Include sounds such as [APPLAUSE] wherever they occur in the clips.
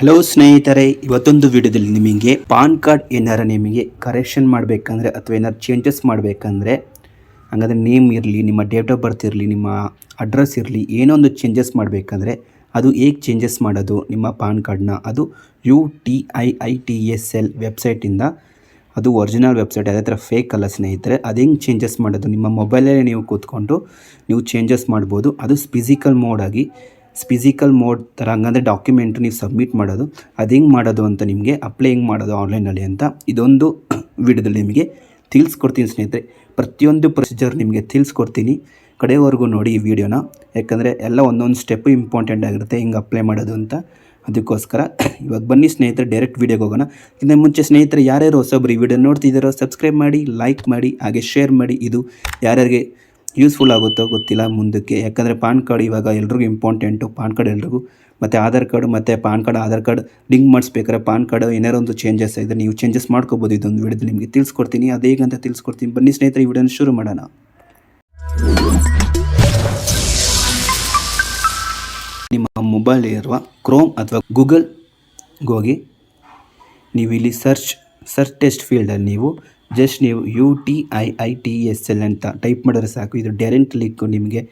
Hello ಸ್ನೇಹಿತರೆ, ಇವತ್ತೊಂದು ವಿಡಿಯೋದಲ್ಲಿ ನಿಮಗೆ ಪಾನ್ ಕಾರ್ಡ್ ಏನಾರ ನಿಮಗೆ ಕರೆಕ್ಷನ್ ಮಾಡಬೇಕಂದ್ರೆ ಅಥವಾ ಏನಾರು ಚೇಂಜಸ್ ಮಾಡಬೇಕಂದ್ರೆ, ಹಂಗಂದ್ರೆ ನೇಮ್ ಇರಲಿ, ನಿಮ್ಮ ಡೇಟ್ ಆಫ್ ಬರ್ತ್ ಇರಲಿ, ನಿಮ್ಮ ಅಡ್ರೆಸ್ ಇರಲಿ, ಏನೋ ಒಂದು ಚೇಂಜಸ್ ಮಾಡಬೇಕಂದ್ರೆ ಅದು ಹೇಗೆ ಚೇಂಜಸ್ ಮಾಡೋದು, ನಿಮ್ಮ ಪಾನ್ ಕಾರ್ಡ್ನ, ಅದು U T I I T S L ವೆಬ್ಸೈಟಿಂದ ಅದು ಒರಿಜಿನಲ್ ವೆಬ್ಸೈಟ್ ಅದೇ ಥರ ಫೇಕ್ ಅಲ್ಲ ಸ್ನೇಹಿತರೆ, ಅದು ಹೆಂಗೆ ಚೇಂಜಸ್ ಮಾಡೋದು, ನಿಮ್ಮ ಮೊಬೈಲಲ್ಲೇ ನೀವು ಕೂತ್ಕೊಂಡು ನೀವು ಚೇಂಜಸ್ ಮಾಡ್ಬೋದು, ಅದು ಫಿಸಿಕಲ್ ಮೋಡಾಗಿ ಫಿಸಿಕಲ್ ಮೋಡ್ ಥರ ಹಂಗಂದರೆ ಡಾಕ್ಯುಮೆಂಟ್ ನೀವು ಸಬ್ಮಿಟ್ ಮಾಡೋದು, ಅದು ಹೆಂಗೆ ಮಾಡೋದು ಅಂತ ನಿಮಗೆ ಅಪ್ಲೈ ಹೆಂಗೆ ಮಾಡೋದು ಆನ್ಲೈನಲ್ಲಿ ಅಂತ ಇದೊಂದು [COUGHS] ವಿಡಿಯೋದಲ್ಲಿ ನಿಮಗೆ ತಿಳಿಸ್ಕೊಡ್ತೀನಿ ಸ್ನೇಹಿತರೆ. ಪ್ರತಿಯೊಂದು ಪ್ರೊಸೀಜರ್ ನಿಮಗೆ ತಿಳಿಸ್ಕೊಡ್ತೀನಿ. ಕಡೆವರೆಗೂ ನೋಡಿ ಈ ವಿಡಿಯೋನ ಯಾಕಂದರೆ ಎಲ್ಲ ಒಂದೊಂದು ಸ್ಟೆಪ್ಪು ಇಂಪಾರ್ಟೆಂಟ್ ಆಗಿರುತ್ತೆ ಹಿಂಗೆ ಅಪ್ಲೈ ಮಾಡೋದು ಅಂತ. ಅದಕ್ಕೋಸ್ಕರ [COUGHS] ಇವಾಗ ಬನ್ನಿ ಸ್ನೇಹಿತರೆ ಡೈರೆಕ್ಟ್ ವೀಡಿಯೋಗೆ ಹೋಗೋಣ. ಇನ್ನು ಮುಂಚೆ ಸ್ನೇಹಿತರೆ, ಯಾರ್ಯಾರು ಹೊಸೊಬ್ರು ಈ ವಿಡಿಯೋ ನೋಡ್ತಿದ್ದೀರೋ ಸಬ್ಸ್ಕ್ರೈಬ್ ಮಾಡಿ ಲೈಕ್ ಮಾಡಿ, ಹಾಗೆ ಶೇರ್ ಮಾಡಿ. ಇದು ಯಾರ್ಯಾರಿಗೆ ಯೂಸ್ಫುಲ್ ಆಗುತ್ತೋ ಗೊತ್ತಿಲ್ಲ ಮುಂದಕ್ಕೆ. ಯಾಕಂದರೆ ಪಾನ್ ಕಾರ್ಡ್ ಇವಾಗ ಎಲ್ರಿಗೂ ಇಂಪಾರ್ಟೆಂಟು ಪಾನ್ ಕಾರ್ಡ್ ಎಲ್ರಿಗೂ. ಮತ್ತು ಆಧಾರ್ ಕಾರ್ಡ್, ಮತ್ತು PAN card, Aadhaar card link ಮಾಡಿಸ್ಬೇಕಾರೆ PAN card ಏನಾರೋ ಒಂದು ಚೇಂಜಸ್ ಇದೆ, ನೀವು ಚೇಂಜಸ್ ಮಾಡ್ಕೋಬೋದು. ಇದೊಂದು ವಿಡಿಯೋದಲ್ಲಿ ನಿಮಗೆ ತಿಳಿಸ್ಕೊಡ್ತೀನಿ. ಅದು ಹೇಗಂತ ತಿಳಿಸ್ಕೊಡ್ತೀನಿ. ಬನ್ನಿ ಸ್ನೇಹಿತರೆ, ಈ ವಿಡಿಯೋನ ಶುರು ಮಾಡೋಣ. ನಿಮ್ಮ ಮೊಬೈಲ್ ಇರುವ ಕ್ರೋಮ್ ಅಥವಾ ಗೂಗಲ್ಗೋಗಿ ನೀವು ಇಲ್ಲಿ ಸರ್ಚ್ ಸರ್ಚ್ ಟೆಸ್ಟ್ ಫೀಲ್ಡಲ್ಲಿ ನೀವು ಜಸ್ಟ್ ನೀವು U T I I T S L ಅಂತ ಟೈಪ್ ಮಾಡಿದ್ರೆ ಸಾಕು. ಇದು ಡೈರೆಕ್ಟ್ ಲಿಂಕ್ ನಿಮಗೆ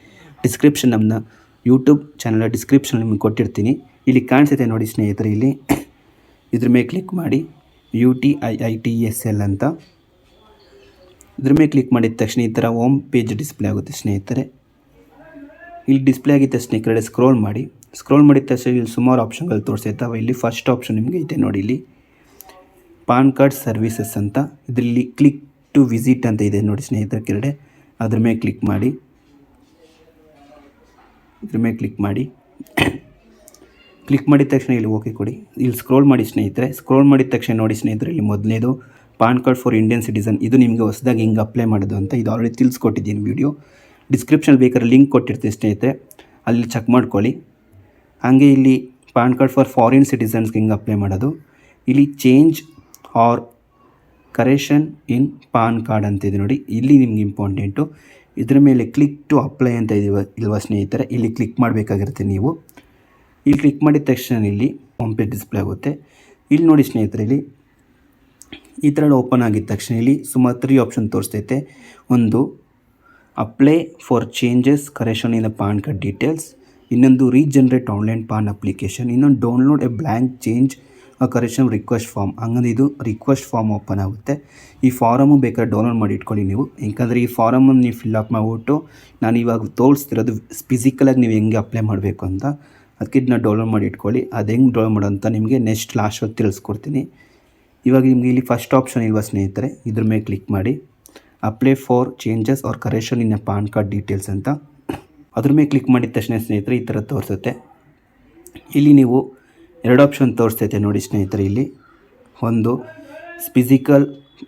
ಡಿಸ್ಕ್ರಿಪ್ಷನ್ ನಮ್ಮ ಯೂಟ್ಯೂಬ್ ಚಾನಲ್ ಡಿಸ್ಕ್ರಿಪ್ಷನ್ ನಿಮಗೆ ಕೊಟ್ಟಿರ್ತೀನಿ. ಇಲ್ಲಿ ಕಾಣಿಸುತ್ತೆ ನೋಡಿ ಸ್ನೇಹಿತರೆ, ಇಲ್ಲಿ ಇದ್ರ ಮೇಲೆ ಕ್ಲಿಕ್ ಮಾಡಿ U T I I T S L ಅಂತ. ಇದ್ರ ಮೇಲೆ ಕ್ಲಿಕ್ ಮಾಡಿದ ತಕ್ಷಣ ಈ ಥರ ಹೋಮ್ ಪೇಜ್ ಡಿಸ್ಪ್ಲೇ ಆಗುತ್ತೆ ಸ್ನೇಹಿತರೆ. ಇಲ್ಲಿ ಡಿಸ್ಪ್ಲೇ ಆಗಿದ್ದ ತಕ್ಷಣ ಕಡೆ ಸ್ಕ್ರೋಲ್ ಮಾಡಿ. ಸ್ಕ್ರೋಲ್ ಮಾಡಿದ ತಕ್ಷಣ ಇಲ್ಲಿ ಸುಮಾರು ಆಪ್ಷನ್ಗಳು ತೋರಿಸಿರ್ತಾವೆ ಇಲ್ಲಿ ಫಸ್ಟ್ ಆಪ್ಷನ್ ನಿಮಗೆ ಇದೆ ನೋಡಿ ಇಲ್ಲಿ. ಪಾನ್ ಕಾರ್ಡ್ ಸರ್ವಿಸಸ್ ಅಂತ ಇದರಲ್ಲಿ ಕ್ಲಿಕ್ ಟು ವಿಸಿಟ್ ಅಂತ ಇದೆ ನೋಡಿ ಸ್ನೇಹಿತರ ಕೆಳಗಡೆ. ಅದ್ರ ಮೇಲೆ ಕ್ಲಿಕ್ ಮಾಡಿ. ಇದ್ರ ಮೇಲೆ ಕ್ಲಿಕ್ ಮಾಡಿ. ಕ್ಲಿಕ್ ಮಾಡಿದ ತಕ್ಷಣ ಇಲ್ಲಿ ಓಕೆ ಕೊಡಿ. ಇಲ್ಲಿ ಸ್ಕ್ರೋಲ್ ಮಾಡಿ ಸ್ನೇಹಿತರೆ. ಸ್ಕ್ರೋಲ್ ಮಾಡಿದ ತಕ್ಷಣ ನೋಡಿ ಸ್ನೇಹಿತರೆ, ಇಲ್ಲಿ ಮೊದಲನೇದು PAN card for Indian citizen. ಇದು ನಿಮಗೆ ಹೊಸದಾಗಿ ಹಿಂಗೆ ಅಪ್ಲೈ ಮಾಡೋದು ಅಂತ ಇದು ಆಲ್ರೆಡಿ ತಿಳಿಸ್ಕೊಟ್ಟಿದ್ದೀನಿ ವಿಡಿಯೋ. ಡಿಸ್ಕ್ರಿಪ್ಷನ್ ಬೇಕಾದ್ರೆ ಲಿಂಕ್ ಕೊಟ್ಟಿರ್ತೀನಿ ಸ್ನೇಹಿತರೆ. ಅಲ್ಲಿ ಚೆಕ್ ಮಾಡ್ಕೊಳ್ಳಿ. ಹಾಗೆ ಇಲ್ಲಿ ಪಾನ್ ಕಾರ್ಡ್ ಫಾರ್ ಫಾರಿನ್ ಸಿಟಿಸನ್ಸ್ಗೆ ಹಿಂಗೆ ಅಪ್ಲೈ ಮಾಡೋದು. ಇಲ್ಲಿ change or correction in PAN card ಅಂತ ಇದೆ ನೋಡಿ. ಇಲ್ಲಿ ನಿಮ್ಗೆ ಇಂಪಾರ್ಟೆಂಟು ಇದರ ಮೇಲೆ ಕ್ಲಿಕ್ ಟು ಅಪ್ಲೈ ಅಂತ ಇದೀವ ಇಲ್ವಾ ಸ್ನೇಹಿತರೆ, ಇಲ್ಲಿ ಕ್ಲಿಕ್ ಮಾಡಬೇಕಾಗಿರುತ್ತೆ ನೀವು. ಇಲ್ಲಿ ಕ್ಲಿಕ್ ಮಾಡಿದ ತಕ್ಷಣ ಇಲ್ಲಿ ಹೋಮ್ ಪೇಜ್ ಡಿಸ್ಪ್ಲೇ ಆಗುತ್ತೆ. ಇಲ್ಲಿ ನೋಡಿ ಸ್ನೇಹಿತರೆ, ಇಲ್ಲಿ ಈ ಥರ ಓಪನ್ ಆಗಿದ ತಕ್ಷಣ ಇಲ್ಲಿ ಸುಮಾರು ತ್ರೀ ಆಪ್ಷನ್ ತೋರಿಸ್ತೈತೆ. ಒಂದು apply for changes correction in the PAN card details ಇನ್ನೊಂದು ರೀಜನ್ರೇಟ್ ಆನ್ಲೈನ್ ಪಾನ್ ಅಪ್ಲಿಕೇಶನ್ ಇನ್ನೊಂದು ಡೌನ್ಲೋಡ್ ಎ ಬ್ಲ್ಯಾಂಕ್ ಚೇಂಜ್ ಆ ಕರೆಕ್ಷನ್ ರಿಕ್ವೆಸ್ಟ್ ಫಾರ್ಮ್ ಹಂಗಂದ್ರೆ ಇದು ರಿಕ್ವೆಸ್ಟ್ ಫಾರ್ಮ್ ಓಪನ್ ಆಗುತ್ತೆ. ಈ ಫಾರಮು ಬೇಕಾದ್ರೆ ಡೌನ್ಲೋಡ್ ಮಾಡಿ ಇಟ್ಕೊಳ್ಳಿ ನೀವು. ಯಾಕಂದರೆ ಈ ಫಾರಮನ್ನು ನೀವು ಫಿಲ್ಅಪ್ ಮಾಡಿಬಿಟ್ಟು ನಾನು ಇವಾಗ ತೋರಿಸ್ತಿರೋದು ಫಿಸಿಕಲಾಗಿ ನೀವು ಹೆಂಗೆ ಅಪ್ಲೈ ಮಾಡಬೇಕು ಅಂತ ಅದಕ್ಕೆ ಇದನ್ನ ಡೌನ್ಲೋಡ್ ಮಾಡಿ ಇಟ್ಕೊಳ್ಳಿ. ಅದು ಹೆಂಗೆ ಡೌನ್ಲೋಡ್ ಮಾಡೋಂತ ನಿಮಗೆ ನೆಕ್ಸ್ಟ್ ಲಾಸ್ಟ್ ಹೊತ್ತು ತಿಳಿಸ್ಕೊಡ್ತೀನಿ. ಇವಾಗ ನಿಮಗೆ ಇಲ್ಲಿ ಫಸ್ಟ್ ಆಪ್ಷನ್ ಇಲ್ವಾ ಸ್ನೇಹಿತರೆ, ಇದ್ರ ಮೇಲೆ ಕ್ಲಿಕ್ ಮಾಡಿ. Apply for changes or correction in PAN card details ಅಂತ. ಅದ್ರ ಮೇಲೆ ಕ್ಲಿಕ್ ಮಾಡಿದ ತಕ್ಷಣ ಸ್ನೇಹಿತರೆ ಈ ಥರ ತೋರಿಸುತ್ತೆ. ಇಲ್ಲಿ ನೀವು ಎರಡು ಆಪ್ಷನ್ ತೋರಿಸ್ತೈತೆ ನೋಡಿ ಸ್ನೇಹಿತರೆ ಇಲ್ಲಿ. ಒಂದು ಫಿಸಿಕಲ್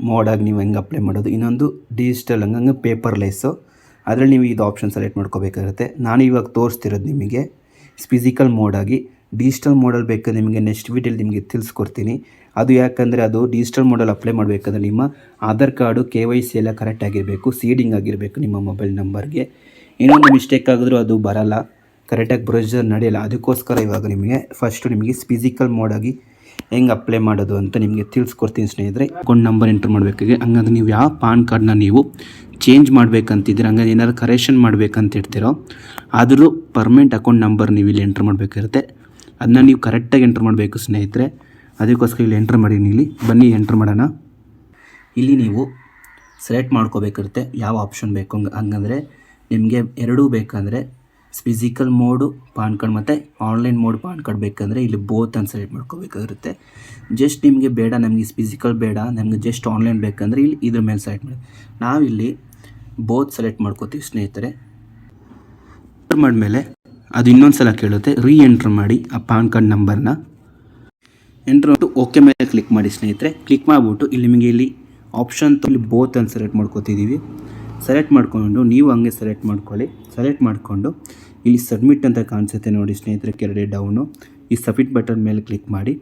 ಮೋಡಾಗಿ ನೀವು ಹೆಂಗೆ ಅಪ್ಲೈ ಮಾಡೋದು, ಇನ್ನೊಂದು ಡಿಜಿಟಲ್ ಹಂಗಂಗೆ ಪೇಪರ್ಲೆಸ್ಸು ಅದರಲ್ಲಿ ನೀವು ಇದು ಆಪ್ಷನ್ ಸೆಲೆಕ್ಟ್ ಮಾಡ್ಕೋಬೇಕಾಗುತ್ತೆ. ನಾನು ಇವಾಗ ತೋರಿಸ್ತಿರೋದು ನಿಮಗೆ ಫಿಸಿಕಲ್ ಮೋಡಾಗಿ ಡಿಜಿಟಲ್ ಮೋಡಲ್ ಬೇಕಾದ್ರೆ ನಿಮಗೆ ನೆಕ್ಸ್ಟ್ ವೀಡಿಯೋಲಿ ನಿಮಗೆ ತಿಳಿಸ್ಕೊಡ್ತೀನಿ. ಅದು ಯಾಕಂದರೆ ಅದು ಡಿಜಿಟಲ್ ಮೋಡಲ್ ಅಪ್ಲೈ ಮಾಡಬೇಕಾದ್ರೆ ನಿಮ್ಮ Aadhaar card, K Y C ಎಲ್ಲ ಕರೆಕ್ಟ್ ಆಗಿರಬೇಕು ಸೀಡಿಂಗ್ ಆಗಿರಬೇಕು ನಿಮ್ಮ ಮೊಬೈಲ್ ನಂಬರ್ಗೆ ಇನ್ನೊಂದು ಮಿಸ್ಟೇಕ್ ಆಗಿದ್ರೂ ಅದು ಬರಲ್ಲ. ಕರೆಕ್ಟಾಗಿ ಪ್ರೊಸೀಜರ್ ನಡೆಯಲ್ಲ. ಅದಕ್ಕೋಸ್ಕರ ಇವಾಗ ನಿಮಗೆ ಫಸ್ಟು ನಿಮಗೆ ಫಿಸಿಕಲ್ ಮೋಡಾಗಿ ಹೆಂಗೆ ಅಪ್ಲೈ ಮಾಡೋದು ಅಂತ ನಿಮಗೆ ತಿಳಿಸ್ಕೊಡ್ತೀನಿ ಸ್ನೇಹಿತರೆ. ಅಕೌಂಟ್ ನಂಬರ್ ಎಂಟ್ರ್ ಮಾಡಬೇಕಾಗಿ. ಹಂಗಂದ್ರೆ ನೀವು ಯಾವ ಪಾನ್ ಕಾರ್ಡ್ನ ನೀವು ಚೇಂಜ್ ಮಾಡ್ಬೇಕಂತಿದ್ದೀರ, ಹಂಗಂದ್ರೆ ಏನಾದ್ರು ಕರೆಕ್ಷನ್ ಮಾಡಬೇಕಂತ ಇರ್ತೀರೋ ಆದರೂ ಪರ್ಮನೆಂಟ್ ಅಕೌಂಟ್ ನಂಬರ್ ನೀವು ಇಲ್ಲಿ ಎಂಟ್ರ್ ಮಾಡಬೇಕಿರುತ್ತೆ ಅದನ್ನ ನೀವು ಕರೆಕ್ಟಾಗಿ ಎಂಟ್ರ್ ಮಾಡಬೇಕು ಸ್ನೇಹಿತರೆ. ಅದಕ್ಕೋಸ್ಕರ ಇಲ್ಲಿ ಎಂಟ್ರ್ ಮಾಡಿ ಇಲ್ಲಿ ಬನ್ನಿ ಎಂಟ್ರ್ ಮಾಡೋಣ. ಇಲ್ಲಿ ನೀವು ಸೆಲೆಕ್ಟ್ ಮಾಡ್ಕೋಬೇಕಿರುತ್ತೆ ಯಾವ ಆಪ್ಷನ್ ಬೇಕು? ಹಂಗೆ, ಹಂಗಂದರೆ ನಿಮಗೆ ಎರಡೂ ಬೇಕಂದರೆ ಫಿಸಿಕಲ್ ಮೋಡು ಪಾನ್ ಕಾರ್ಡ್ ಮತ್ತು ಆನ್ಲೈನ್ ಮೋಡ್ ಪಾನ್ ಕಾರ್ಡ್ ಬೇಕಂದರೆ ಇಲ್ಲಿ ಬೋತ್ ಅಂತ ಸೆಲೆಕ್ಟ್ ಮಾಡ್ಕೋಬೇಕಾಗಿರುತ್ತೆ. ಜಸ್ಟ್ ನಿಮಗೆ ಬೇಡ, ನಮಗೆ ಫಿಸಿಕಲ್ ಬೇಡ, ನಮಗೆ ಜಸ್ಟ್ ಆನ್ಲೈನ್ ಬೇಕಂದರೆ ಇಲ್ಲಿ ಇದ್ರ ಮೇಲೆ ಸೆಲೆಕ್ಟ್ ಮಾಡಿ. ನಾವಿಲ್ಲಿ ಬೋತ್ ಸೆಲೆಕ್ಟ್ ಮಾಡ್ಕೋತೀವಿ ಸ್ನೇಹಿತರೆ. ಎಂಟ್ರ್ ಮಾಡಿದ್ಮೇಲೆ ಅದು ಇನ್ನೊಂದು ಸಲ ಕೇಳುತ್ತೆ ರೀ ಎಂಟ್ರ್ ಮಾಡಿ ಆ ಪಾನ್ ಕಾರ್ಡ್ ನಂಬರ್ನ ಎಂಟ್ರ್ ಮಾಡಿಬಿಟ್ಟು ಓಕೆ ಮೇಲೆ ಕ್ಲಿಕ್ ಮಾಡಿ ಸ್ನೇಹಿತರೆ. ಕ್ಲಿಕ್ ಮಾಡಿಬಿಟ್ಟು ಇಲ್ಲಿ ನಿಮಗೆ ಇಲ್ಲಿ ಆಪ್ಷನ್ ಇಲ್ಲಿ ಬೋತ್ ಅಂತ ಸೆಲೆಕ್ಟ್ ಮಾಡ್ಕೋತಿದ್ದೀವಿ. ಸೆಲೆಕ್ಟ್ ಮಾಡಿಕೊಂಡು ನೀವು ಹಂಗೆ ಸೆಲೆಕ್ಟ್ ಮಾಡ್ಕೊಳ್ಳಿ. ಸೆಲೆಕ್ಟ್ ಮಾಡಿಕೊಂಡು ಇಲ್ಲಿ ಸಬ್ಮಿಟ್ ಅಂತ ಕಾಣಿಸುತ್ತೆ ನೋಡಿ ಸ್ನೇಹಿತರೆ ಕೆರಡೆ ಡೌನು ಈ ಸಬ್ಮಿಟ್ ಬಟನ್ ಮೇಲೆ ಕ್ಲಿಕ್ ಮಾಡಿ.